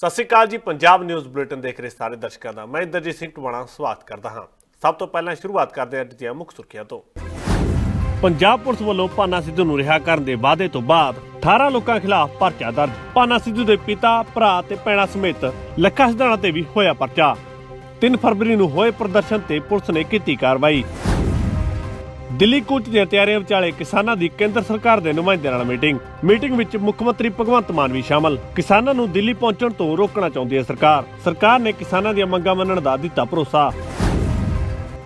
ਸਤਿ ਸ਼੍ਰੀ ਅਕਾਲ ਜੀ, Punjab news bulletin ਦੇਖ ਰਹੇ ਸਾਰੇ ਦਰਸ਼ਕਾਂ ਦਾ। ਮੈਂ ਇੰਦਰਜੀਤ ਸਿੰਘ ਟਵਾਣਾ ਸਵਾਗਤ ਕਰਦਾ ਹਾਂ। ਸਭ ਤੋਂ ਪਹਿਲਾਂ ਸ਼ੁਰੂਆਤ ਕਰਦੇ ਹਾਂ ਅੱਜ ਦੀਆਂ ਮੁੱਖ ਸੁਰਖੀਆਂ ਤੋਂ। ਪੰਜਾਬ ਪੁਲਿਸ ਵੱਲੋਂ ਪਾਨਾ ਸਿੱਧੂ ਨੂੰ ਰਿਹਾ ਕਰਨ ਦੇ ਵਾਅਦੇ ਤੋਂ ਬਾਅਦ 18 ਲੋਕਾਂ ਖਿਲਾਫ ਪਰਚਾ ਦਰਜ। ਪਾਨਾ ਸਿੱਧੂ ਦੇ ਪਿਤਾ, ਭਰਾ ਤੇ ਭੈਣਾਂ ਸਮੇਤ ਲੱਖਾਂ ਸਿਧਾਣਾ ਤੇ ਵੀ ਹੋਇਆ ਪਰਚਾ। 3 ਫਰਵਰੀ ਨੂੰ ਹੋਏ ਪ੍ਰਦਰਸ਼ਨ ਤੇ ਪੁਲਿਸ ਨੇ ਕੀਤੀ ਕਾਰਵਾਈ। ਦਿੱਲੀ ਕੂਚ ਦੀਆਂ ਤਿਆਰੀਆਂ ਵਿਚਾਲੇ ਕਿਸਾਨਾਂ ਦੀ ਕੇਂਦਰ ਸਰਕਾਰ ਦੇ ਨੁਮਾਇੰਦਿਆਂ ਨਾਲ ਮੀਟਿੰਗ। ਮੀਟਿੰਗ ਵਿੱਚ ਮੁੱਖ ਮੰਤਰੀ ਭਗਵੰਤ ਮਾਨ ਵੀ ਸ਼ਾਮਲ। ਕਿਸਾਨਾਂ ਨੂੰ ਦਿੱਲੀ ਪਹੁੰਚਣ ਤੋਂ ਰੋਕਣਾ ਚਾਹੁੰਦੀ ਹੈ ਸਰਕਾਰ। ਸਰਕਾਰ ਨੇ ਕਿਸਾਨਾਂ ਦੀਆਂ ਮੰਗਾਂ ਮੰਨਣ ਦਾ ਦਿੱਤਾ ਭਰੋਸਾ।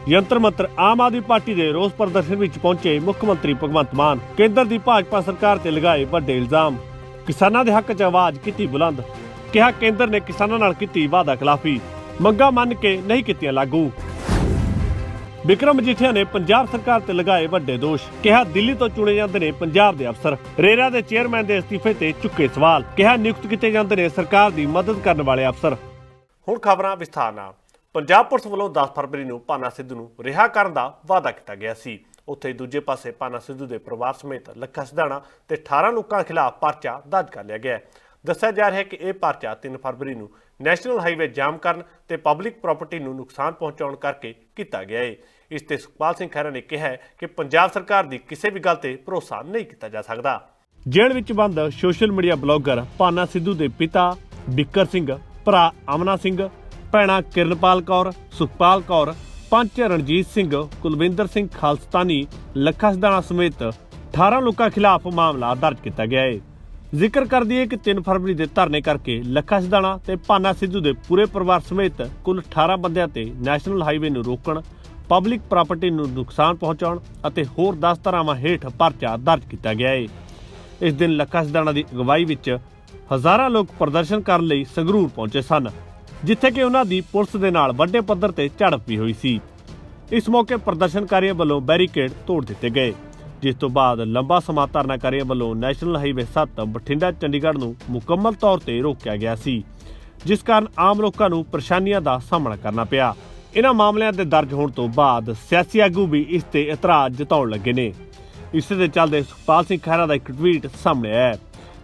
ਯੰਤਰ ਮੰਤਰ ਆਮ ਆਦਮੀ ਪਾਰਟੀ ਦੇ ਰੋਸ ਪ੍ਰਦਰਸ਼ਨ ਵਿੱਚ ਪਹੁੰਚੇ ਮੁੱਖ ਮੰਤਰੀ ਭਗਵੰਤ ਮਾਨ। ਕੇਂਦਰ ਦੀ ਭਾਜਪਾ ਸਰਕਾਰ ਤੇ ਲਗਾਏ ਵੱਡੇ ਇਲਜ਼ਾਮ। ਕਿਸਾਨਾਂ ਦੇ ਹੱਕ 'ਚ ਆਵਾਜ਼ ਕੀਤੀ ਬੁਲੰਦ। ਕਿਹਾ ਕੇਂਦਰ ਨੇ ਕਿਸਾਨਾਂ ਨਾਲ ਕੀਤੀ ਵਾਅਦਾ ਖਿਲਾਫੀ। ਮੰਗਾਂ ਮੰਨ ਕੇ ਨਹੀਂ ਕੀਤੀਆਂ ਲਾਗੂ। ਵਿਕਰਮ ਮਜੀਠੀਆ ਨੇ ਪੰਜਾਬ ਸਰਕਾਰ ਤੇ ਲਗਾਏ ਵੱਡੇ ਦੋਸ਼। ਕਿਹਾ ਦਿੱਲੀ ਤੋਂ ਚੁਣੇ ਜਾਂਦੇ ਨੇ ਪੰਜਾਬ ਦੇ ਅਫਸਰ। ਰੇਰਾ ਦੇ ਚੇਅਰਮੈਨ ਦੇ ਅਸਤੀਫੇ ਤੇ ਚੁੱਕੇ ਸਵਾਲ। ਕਿਹਾ ਨਿਯੁਕਤ ਕੀਤੇ ਜਾਂਦੇ ਨੇ ਸਰਕਾਰ ਦੀ ਮਦਦ ਕਰਨ ਵਾਲੇ ਅਫਸਰ। ਹੁਣ ਖਬਰਾਂ ਵਿਸਥਾਰ ਨਾਲ। ਪੰਜਾਬ ਪੁਲਿਸ ਵੱਲੋਂ 10 ਫਰਵਰੀ ਨੂੰ ਪਾਨਾ ਸਿੱਧੂ ਨੂੰ ਰਿਹਾ ਕਰਨ ਦਾ ਵਾਅਦਾ ਕੀਤਾ ਗਿਆ ਸੀ। ਉੱਥੇ ਦੂਜੇ ਪਾਸੇ ਪਾਨਾ ਸਿੱਧੂ ਦੇ ਪਰਿਵਾਰ ਸਮੇਤ ਲੱਖਾ ਸਿਧਾਣਾ ਤੇ 18 ਲੋਕਾਂ ਖਿਲਾਫ ਪਰਚਾ ਦਰਜ ਕਰ ਲਿਆ ਗਿਆ। ਹੈ ਦੱਸਿਆ ਜਾ ਰਿਹਾ ਹੈ ਕਿ ਇਹ ਪਰਚਾ 3 ਫਰਵਰੀ ਨੂੰ ਨੈਸ਼ਨਲ ਹਾਈਵੇ ਜਾਮ ਕਰਨ ਤੇ ਪਬਲਿਕ ਪ੍ਰਾਪਰਟੀ ਨੂੰ ਨੁਕਸਾਨ ਪਹੁੰਚਾਉਣ ਕਰਕੇ ਕੀਤਾ ਗਿਆ ਹੈ ਇਸ ਤੇ ਸੁਖਪਾਲ ਸਿੰਘ ਖਹਿਰਾ ਨੇ ਕਿਹਾ ਕਿ ਪੰਜਾਬ ਸਰਕਾਰ ਦੀ ਕਿਸੇ ਵੀ ਗੱਲ ਤੇ ਭਰੋਸਾ ਨਹੀਂ ਕੀਤਾ ਜਾ ਸਕਦਾ। ਜੇਲ੍ਹ ਵਿੱਚ ਬੰਦ social media blogger Bhana Sidhu ਦੇ ਪਿਤਾ ਬਿੱਕਰ ਸਿੰਘ, ਭਰਾ ਅਮਨਾ ਸਿੰਘ, ਭੈਣਾਂ ਕਿਰਨਪਾਲ ਕੌਰ, ਸੁਖਪਾਲ ਕੌਰ ਪੰਚ ਰਣਜੀਤ ਸਿੰਘ, ਕੁਲਵਿੰਦਰ ਸਿੰਘ ਖਾਲਸਤਾਨੀ, ਲੱਖਾ ਸਦਾਣਾ ਸਮੇਤ 18 ਲੋਕਾਂ ਖਿਲਾਫ ਮਾਮਲਾ ਦਰਜ ਕੀਤਾ ਗਿਆ ਹੈ ਜ਼ਿਕਰ ਕਰ ਦਈਏ ਕਿ 3 ਫਰਵਰੀ ਦੇ ਧਰਨੇ ਕਰਕੇ ਲੱਖਾ ਸਦਾਣਾ ਤੇ ਪਾਨਾ ਸਿੱਧੂ ਦੇ ਪੂਰੇ ਪਰਿਵਾਰ ਸਮੇਤ ਕੁੱਲ 18 ਬੰਦਿਆਂ ਤੇ ਨੈਸ਼ਨਲ ਹਾਈਵੇ ਨੂੰ ਰੋਕਣ ਪਬਲਿਕ ਪ੍ਰਾਪਰਟੀ ਨੂੰ ਨੁਕਸਾਨ ਪਹੁੰਚਾਉਣ ਅਤੇ ਹੋਰ 10 ਧਾਰਾਵਾਂ ਹੇਠ ਪਰਚਾ ਦਰਜ ਕੀਤਾ ਗਿਆ ਹੈ ਇਸ ਦਿਨ ਲੱਖਾ ਸਿਧਾਣਾ ਦੀ ਅਗਵਾਈ ਵਿੱਚ ਹਜ਼ਾਰਾਂ ਲੋਕ ਪ੍ਰਦਰਸ਼ਨ ਕਰਨ ਲਈ ਸੰਗਰੂਰ ਪਹੁੰਚੇ ਸਨ, ਜਿੱਥੇ ਕਿ ਉਹਨਾਂ ਦੀ ਪੁਲਿਸ ਦੇ ਨਾਲ ਵੱਡੇ ਪੱਧਰ ਤੇ ਝੜਪ ਵੀ ਹੋਈ ਸੀ। ਇਸ ਮੌਕੇ ਪ੍ਰਦਰਸ਼ਨਕਾਰੀਆਂ ਵੱਲੋਂ ਬੈਰੀਕੇਡ ਤੋੜ ਦਿੱਤੇ ਗਏ, ਜਿਸ ਤੋਂ ਬਾਅਦ ਲੰਬਾ ਸਮਾਂ ਧਰਨਾਕਾਰੀਆਂ ਵੱਲੋਂ ਨੈਸ਼ਨਲ ਹਾਈਵੇ 7 ਬਠਿੰਡਾ ਚੰਡੀਗੜ੍ਹ ਨੂੰ ਮੁਕੰਮਲ ਤੌਰ ਤੇ ਰੋਕਿਆ ਗਿਆ ਸੀ, ਜਿਸ ਕਾਰਨ ਆਮ ਲੋਕਾਂ ਨੂੰ ਪਰੇਸ਼ਾਨੀਆਂ ਦਾ ਸਾਹਮਣਾ ਕਰਨਾ ਪਿਆ। ਇਹਨਾਂ ਮਾਮਲਿਆਂ ਦੇ ਦਰਜ ਹੋਣ ਤੋਂ ਬਾਅਦ ਸਿਆਸੀ ਆਗੂ ਵੀ ਇਸ ਤੇ ਇਤਰਾਜ਼ ਜਤਾਉਣ ਲੱਗੇ ਨੇ। ਇਸੇ ਦੇ ਚੱਲਦੇ ਸੁਖਪਾਲ ਸਿੰਘ ਖਹਿਰਾ ਦਾ ਇੱਕ ਟਵੀਟ ਸਾਹਮਣੇ ਆਇਆ ਹੈ,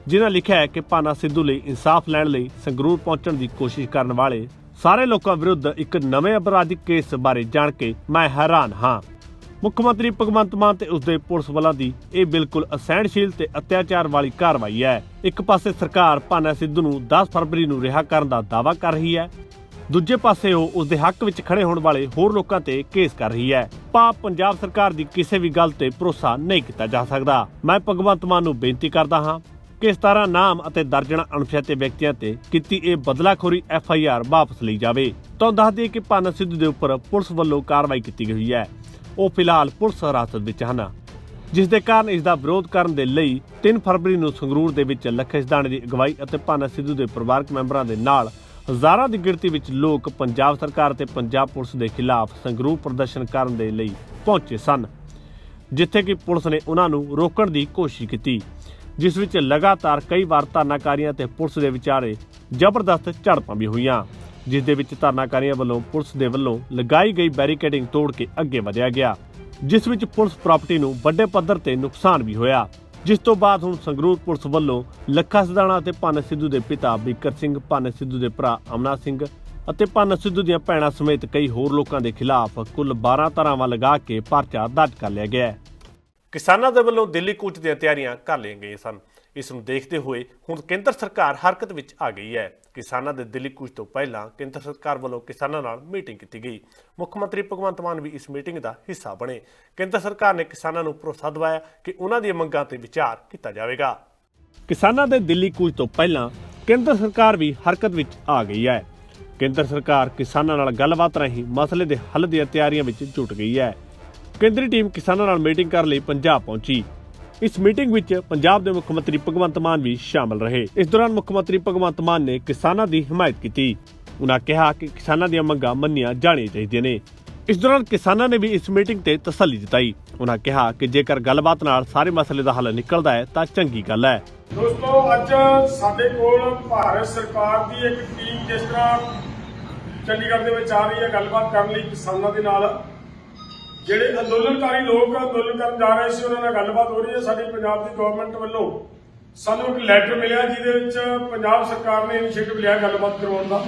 ਜਿਨ੍ਹਾਂ ਲਿਖਿਆ ਹੈ ਕਿ ਪਾਨਾ ਸਿੱਧੂ ਲਈ ਇਨਸਾਫ ਲੈਣ ਲਈ ਸੰਗਰੂਰ ਪਹੁੰਚਣ ਦੀ ਕੋਸ਼ਿਸ਼ ਕਰਨ ਵਾਲੇ ਸਾਰੇ ਲੋਕਾਂ ਵਿਰੁੱਧ ਇੱਕ ਨਵੇਂ ਅਪਰਾਧਿਕ ਕੇਸ ਬਾਰੇ ਜਾਣ ਕੇ ਮੈਂ ਹੈਰਾਨ ਹਾਂ। ਮੁੱਖ ਮੰਤਰੀ ਭਗਵੰਤ ਮਾਨ ਤੇ ਉਸਦੇ ਪੁਲਿਸ ਵਾਲਾਂ ਦੀ ਇਹ ਬਿਲਕੁਲ ਅਸਹਿਣਸ਼ੀਲ ਤੇ ਅਤਿਆਚਾਰ ਵਾਲੀ ਕਾਰਵਾਈ ਹੈ। ਇੱਕ ਪਾਸੇ ਸਰਕਾਰ ਪਾਨਾ ਸਿੱਧੂ ਨੂੰ 10 ਫਰਵਰੀ ਨੂੰ ਰਿਹਾ ਕਰਨ ਦਾ ਦਾਅਵਾ ਕਰ ਰਹੀ ਹੈ ਦੂਜੇ ਪਾਸੇ ਉਹ ਉਸਦੇ ਹੱਕ ਵਿੱਚ ਖੜੇ ਹੋਣ ਵਾਲੇ ਹੋਰ ਲੋਕਾਂ ਤੇ ਕੇਸ ਕਰ ਰਹੀ ਹੈ। ਪਾ ਪੰਜਾਬ ਸਰਕਾਰ ਦੀ ਕਿਸੇ ਵੀ ਗੱਲ ਤੇ ਭਰੋਸਾ ਨਹੀਂ ਕੀਤਾ ਜਾ ਸਕਦਾ। ਮੈਂ ਭਗਵੰਤ ਮਾਨ ਨੂੰ ਬੇਨਤੀ ਕਰਦਾ ਹਾਂ ਕਿ ਇਸ ਤਰ੍ਹਾਂ ਨਾਮ ਅਤੇ ਦਰਜਣਾ ਅਣਪਛਾਤੇ ਵਿਅਕਤੀਆਂ ਤੇ ਕੀਤੀ ਇਹ ਬਦਲਾਖੋਰੀ ਐਫ ਆਈ ਆਰ ਵਾਪਸ ਲਈ ਜਾਵੇ। ਤਾਂ ਦੱਸ ਦਈਏ ਕਿ ਪਾਨਾ ਸਿੱਧੂ ਦੇ ਉੱਪਰ ਪੁਲਿਸ ਵੱਲੋਂ ਕਾਰਵਾਈ ਕੀਤੀ ਗਈ ਹੈ। ਉਹ ਫਿਲਹਾਲ ਪੁਲਿਸ ਹਿਰਾਸਤ ਵਿੱਚ ਹਨ, ਜਿਸ ਦੇ ਕਾਰਨ ਇਸ ਦਾ ਵਿਰੋਧ ਕਰਨ ਦੇ ਲਈ 3 ਫਰਵਰੀ ਨੂੰ ਸੰਗਰੂਰ ਦੇ ਵਿੱਚ ਲੱਖੇ ਸਿਧਾਣੇ ਦੀ ਅਗਵਾਈ ਅਤੇ ਪਾਨਾ ਸਿੱਧੂ ਦੇ ਪਰਿਵਾਰਕ ਮੈਂਬਰਾਂ ਦੇ ਨਾਲ ਹਜ਼ਾਰਾਂ ਦੀ ਗਿਣਤੀ ਵਿੱਚ ਲੋਕ ਪੰਜਾਬ ਸਰਕਾਰ ਤੇ ਪੰਜਾਬ ਪੁਲਿਸ ਦੇ ਖਿਲਾਫ ਸੰਗਰੂਰ ਪ੍ਰਦਰਸ਼ਨ ਕਰਨ ਦੇ ਲਈ ਪਹੁੰਚੇ ਸਨ, ਜਿੱਥੇ ਕਿ ਪੁਲਿਸ ਨੇ ਉਹਨਾਂ ਨੂੰ ਰੋਕਣ ਦੀ ਕੋਸ਼ਿਸ਼ ਕੀਤੀ, ਜਿਸ ਵਿੱਚ ਲਗਾਤਾਰ ਕਈ ਵਾਰ ਧਰਨਾਕਾਰੀਆਂ ਤੇ ਪੁਲਿਸ ਦੇ ਵਿਚਾਰੇ ਜ਼ਬਰਦਸਤ ਝੜਪਾਂ ਵੀ ਹੋਈਆਂ, ਜਿਸ ਦੇ ਵਿੱਚ ਧਰਨਾਕਾਰੀਆਂ ਵੱਲੋਂ ਪੁਲਿਸ ਦੇ ਵੱਲੋਂ ਲਗਾਈ ਗਈ ਬੈਰੀਕੇਡਿੰਗ ਤੋੜ ਕੇ ਅੱਗੇ ਵਧਿਆ ਗਿਆ, ਜਿਸ ਵਿੱਚ ਪੁਲਿਸ ਪ੍ਰਾਪਰਟੀ ਨੂੰ ਵੱਡੇ ਪੱਧਰ ਤੇ ਨੁਕਸਾਨ ਵੀ ਹੋਇਆ। ਜਿਸ ਤੋਂ ਬਾਅਦ ਹੁਣ ਸੰਗਰੂਰ ਪੁਲਿਸ ਵੱਲੋਂ ਲੱਖਾ ਸਦਾਣਾ ਅਤੇ ਪੰਨ ਸਿੱਧੂ ਦੇ ਪਿਤਾ ਬਿਕਰ ਸਿੰਘ ਪੰਨ ਸਿੱਧੂ ਦੇ ਭਰਾ ਅਮਨਾ ਸਿੰਘ ਅਤੇ ਪੰਨ ਸਿੱਧੂ ਦੀਆਂ ਭੈਣਾਂ ਸਮੇਤ ਕਈ ਹੋਰ ਲੋਕਾਂ ਦੇ ਖਿਲਾਫ ਕੁੱਲ 12 ਧਾਰਾਵਾਂ ਲਗਾ ਕੇ ਪਰਚਾ ਦਰਜ ਕਰ ਲਿਆ ਗਿਆ ਹੈ। ਕਿਸਾਨਾਂ ਦੇ ਵੱਲੋਂ ਦਿੱਲੀ ਕੂਚ ਦੀਆਂ ਤਿਆਰੀਆਂ ਕਰ ਲਈਆਂ ਗਈਆਂ ਸਨ। ਇਸ ਨੂੰ ਦੇਖਦੇ ਹੋਏ ਹੁਣ ਕੇਂਦਰ ਸਰਕਾਰ ਹਰਕਤ ਵਿੱਚ ਆ ਗਈ ਹੈ। ਕਿਸਾਨਾਂ ਦੇ ਦਿੱਲੀ ਕੂਚ ਤੋਂ ਪਹਿਲਾਂ ਕੇਂਦਰ ਸਰਕਾਰ ਵੱਲੋਂ ਕਿਸਾਨਾਂ ਨਾਲ ਮੀਟਿੰਗ ਕੀਤੀ ਗਈ। ਮੁੱਖ ਮੰਤਰੀ ਭਗਵੰਤ ਮਾਨ ਵੀ ਇਸ ਮੀਟਿੰਗ ਦਾ ਹਿੱਸਾ ਬਣੇ। ਕੇਂਦਰ ਸਰਕਾਰ ਨੇ ਕਿਸਾਨਾਂ ਨੂੰ ਭਰੋਸਾ ਦਿਵਾਇਆ ਕਿ ਉਹਨਾਂ ਦੀਆਂ ਮੰਗਾਂ ਤੇ ਵਿਚਾਰ ਕੀਤਾ ਜਾਵੇਗਾ। ਕਿਸਾਨਾਂ ਦੇ ਦਿੱਲੀ ਕੂਚ ਤੋਂ ਪਹਿਲਾਂ ਕੇਂਦਰ ਸਰਕਾਰ ਵੀ ਹਰਕਤ ਵਿੱਚ ਆ ਗਈ ਹੈ। ਕੇਂਦਰ ਸਰਕਾਰ ਕਿਸਾਨਾਂ ਨਾਲ ਗੱਲਬਾਤ ਰਾਹੀਂ ਮਸਲੇ ਦੇ ਹੱਲ ਦੀਆਂ ਤਿਆਰੀਆਂ ਵਿੱਚ ਜੁਟ ਗਈ ਹੈ। ਕੇਂਦਰੀ ਟੀਮ ਕਿਸਾਨਾਂ ਨਾਲ ਮੀਟਿੰਗ ਕਰਨ ਲਈ ਪੰਜਾਬ ਪਹੁੰਚੀ। ਇਸ ਮੀਟਿੰਗ ਵਿੱਚ ਪੰਜਾਬ ਦੇ ਮੁੱਖ ਮੰਤਰੀ ਭਗਵੰਤ ਮਾਨ ਵੀ ਸ਼ਾਮਲ ਰਹੇ। ਇਸ ਦੌਰਾਨ ਮੁੱਖ ਮੰਤਰੀ ਭਗਵੰਤ ਮਾਨ ਨੇ ਕਿਸਾਨਾਂ ਦੀ ਹਮਾਇਤ ਕੀਤੀ। ਉਹਨਾਂ ਕਿਹਾ ਕਿ ਕਿਸਾਨਾਂ ਦੀਆਂ ਮੰਗਾਂ ਮੰਨੀਆਂ ਜਾਣੀਆਂ ਚਾਹੀਦੀਆਂ ਨੇ। ਇਸ ਦੌਰਾਨ ਕਿਸਾਨਾਂ ਨੇ ਵੀ ਇਸ ਮੀਟਿੰਗ ਤੇ ਤਸੱਲੀ ਜਤਾਈ। ਉਹਨਾਂ ਕਿਹਾ ਕਿ ਜੇਕਰ ਗੱਲਬਾਤ ਨਾਲ ਸਾਰੇ ਮਸਲੇ ਦਾ ਹੱਲ ਨਿਕਲਦਾ ਹੈ, ਤਾਂ ਚੰਗੀ ਗੱਲ ਹੈ। ਦੋਸਤੋ, ਅੱਜ ਸਾਡੇ ਕੋਲ ਭਾਰਤ ਸਰਕਾਰ ਦੀ ਇੱਕ ਟੀਮ ਜਿਸ ਤਰ੍ਹਾਂ ਚੰਡੀਗੜ੍ਹ ਦੇ ਵਿੱਚ ਆ ਰਹੀ ਹੈ, ਗੱਲਬਾਤ ਕਰਨ ਲਈ ਕਿਸਾਨਾਂ ਦੇ ਨਾਲ ਜਿਹੜੇ ਅੰਦੋਲਨਕਾਰੀ ਲੋਕ ਅੰਦੋਲਨ ਕਰਨ ਜਾ ਰਹੇ ਸੀ, ਉਹਨਾਂ ਨਾਲ ਗੱਲਬਾਤ ਹੋ ਰਹੀ ਹੈ। ਸਾਡੀ ਪੰਜਾਬ ਦੀ ਗਵਰਨਮੈਂਟ ਵੱਲੋਂ ਸਾਨੂੰ ਇੱਕ ਲੈਟਰ ਮਿਲਿਆ, ਜਿਹਦੇ ਵਿੱਚ ਪੰਜਾਬ ਸਰਕਾਰ ਨੇ ਇਨੀਸ਼ੀਏਟਿਵ ਲਿਆ ਗੱਲਬਾਤ ਕਰਵਾਉਣ ਦਾ।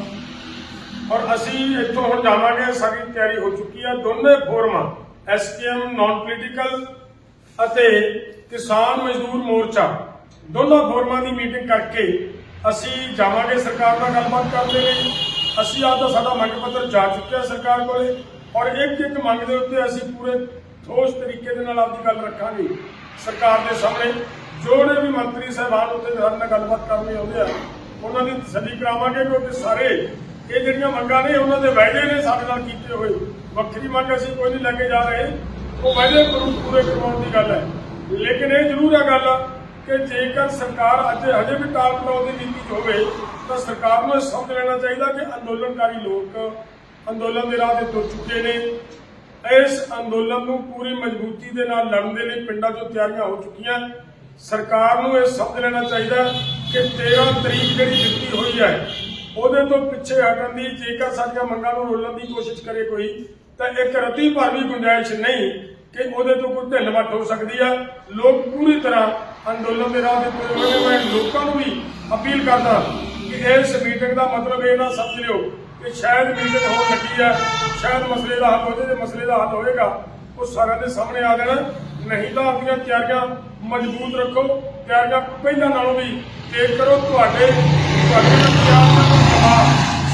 ਔਰ ਅਸੀਂ ਇੱਥੋਂ ਹੁਣ ਜਾਵਾਂਗੇ ਸਾਡੀ ਤਿਆਰੀ ਹੋ ਚੁੱਕੀ ਹੈ। ਦੋਨੇ ਫੋਰਮਾਂ ਐਸਕੇਐਮ ਨਾਨ ਪੋਲੀਟੀਕਲ ਅਤੇ ਕਿਸਾਨ ਮਜ਼ਦੂਰ ਮੋਰਚਾ, ਦੋਨਾਂ ਫੋਰਮਾਂ ਦੀ ਮੀਟਿੰਗ ਕਰਕੇ ਅਸੀਂ ਜਾਵਾਂਗੇ। ਸਰਕਾਰ ਨਾਲ ਗੱਲਬਾਤ ਕਰਦੇ ਨੇ। ਅਸੀਂ ਆਪ ਦਾ ਸਾਡਾ ਮੰਗ ਪੱਤਰ ਜਾ ਚੁੱਕਿਆ ਸਰਕਾਰ ਕੋਲੇ। ਔਰ ਇੱਕ ਇੱਕ ਮੰਗ ਦੇ ਉੱਤੇ ਅਸੀਂ ਪੂਰੇ ਠੋਸ ਤਰੀਕੇ ਦੇ ਨਾਲ ਆਪਦੀ ਗੱਲ ਰੱਖਾਂਗੇ। ਸਰਕਾਰ ਦੇ ਸਾਹਮਣੇ ਜਿਹੜੇ ਵੀ ਮੰਤਰੀ ਸਾਹਿਬਾਨ ਉੱਥੇ ਸਾਡੇ ਨਾਲ ਗੱਲਬਾਤ ਕਰਨੀ ਆਉਂਦੇ ਆ, ਉਹਨਾਂ ਦੀ ਤਸੱਲੀ ਕਰਾਵਾਂਗੇ ਕਿਉਂਕਿ ਸਾਰੇ ਇਹ ਜਿਹੜੀਆਂ ਮੰਗਾਂ ਨੇ ਉਹਨਾਂ ਦੇ ਵਾਅਦੇ ਨੇ ਸਾਡੇ ਨਾਲ ਕੀਤੇ ਹੋਏ। ਵੱਖਰੀ ਮੰਗ ਅਸੀਂ ਕੋਈ ਨਹੀਂ ਲੈ ਕੇ ਜਾ ਰਹੇ। ਉਹ ਵਾਅਦੇ ਪੂਰੇ ਪੂਰੇ ਕਰਵਾਉਣ ਦੀ ਗੱਲ ਹੈ। ਲੇਕਿਨ ਇਹ ਜ਼ਰੂਰ ਹੈ ਗੱਲ ਕਿ ਜੇਕਰ ਸਰਕਾਰ ਅੱਜ ਹਜੇ ਵੀ ਟਾਪ ਮਟੋਲ ਦੀ ਨੀਤੀ 'ਚ ਹੋਵੇ, ਤਾਂ ਸਰਕਾਰ ਨੂੰ ਇਹ ਸਮਝ ਲੈਣਾ ਚਾਹੀਦਾ ਕਿ ਅੰਦੋਲਨਕਾਰੀ ਲੋਕ ਅੰਦੋਲਨ ਦੇ ਰਾਹ ਤੇ ਤੁਰ ਚੁੱਕੇ ਨੇ। ਇਸ ਅੰਦੋਲਨ ਨੂੰ ਪੂਰੀ ਮਜ਼ਬੂਤੀ ਦੇ ਨਾਲ ਲੜਨ ਦੇ ਲਈ ਪਿੰਡਾਂ 'ਚੋਂ ਤਿਆਰੀਆਂ ਹੋ ਚੁੱਕੀਆਂ। ਸਰਕਾਰ ਨੂੰ ਇਹ ਸਮਝ ਲੈਣਾ ਚਾਹੀਦਾ ਕਿ 13 ਤਰੀਕ ਜਿਹੜੀ ਦਿੱਤੀ ਹੋਈ ਹੈ, ਉਹਦੇ ਤੋਂ ਪਿੱਛੇ ਹਟਣ ਦੀ, ਜੇਕਰ ਸਾਡੀਆਂ ਮੰਗਾਂ ਨੂੰ ਰੋਲਣ ਦੀ ਕੋਸ਼ਿਸ਼ ਕਰੇ ਕੋਈ, ਤਾਂ ਇੱਕ ਰਤੀ ਭਰ ਵੀ ਗੁੰਜਾਇਸ਼ ਨਹੀਂ ਕਿ ਉਹਦੇ ਤੋਂ ਕੋਈ ਢਿੱਲ ਮੱਠ ਹੋ ਸਕਦੀ ਹੈ ਲੋਕ ਪੂਰੀ ਤਰ੍ਹਾਂ ਅੰਦੋਲਨ ਦੇ ਰਾਹ ਤੇ ਤੁਰੇ ਹੋਏ ਮੈਂ ਲੋਕਾਂ ਨੂੰ ਵੀ ਅਪੀਲ ਕਰਦਾ ਕਿ ਇਸ ਮੀਟਿੰਗ ਦਾ ਮਤਲਬ ਇਹ ਨਾ ਸਮਝ ਲਿਓ ਕਿ ਸ਼ਾਇਦ ਮੀਟਿੰਗ ਹੋਣ ਲੱਗੀ ਹੈ ਸ਼ਾਇਦ ਮਸਲੇ ਦਾ ਹੱਲ ਹੋ ਜੇ ਜੇ ਮਸਲੇ ਦਾ ਹੱਲ ਹੋਵੇਗਾ। ਉਹ ਸਾਰਿਆਂ ਦੇ ਸਾਹਮਣੇ ਆ ਜਾਣਾ। ਨਹੀਂ ਤਾਂ ਆਪਣੀਆਂ ਤਿਆਰੀਆਂ ਮਜ਼ਬੂਤ ਰੱਖੋ। ਤਿਆਰੀਆਂ ਪਹਿਲਾਂ ਨਾਲੋਂ ਵੀ ਤੇਜ਼ ਕਰੋ। ਤੁਹਾਡੇ ਤੁਹਾਡੇ ਪੰਜਾਬ ਦਾ ਦਬਾਅ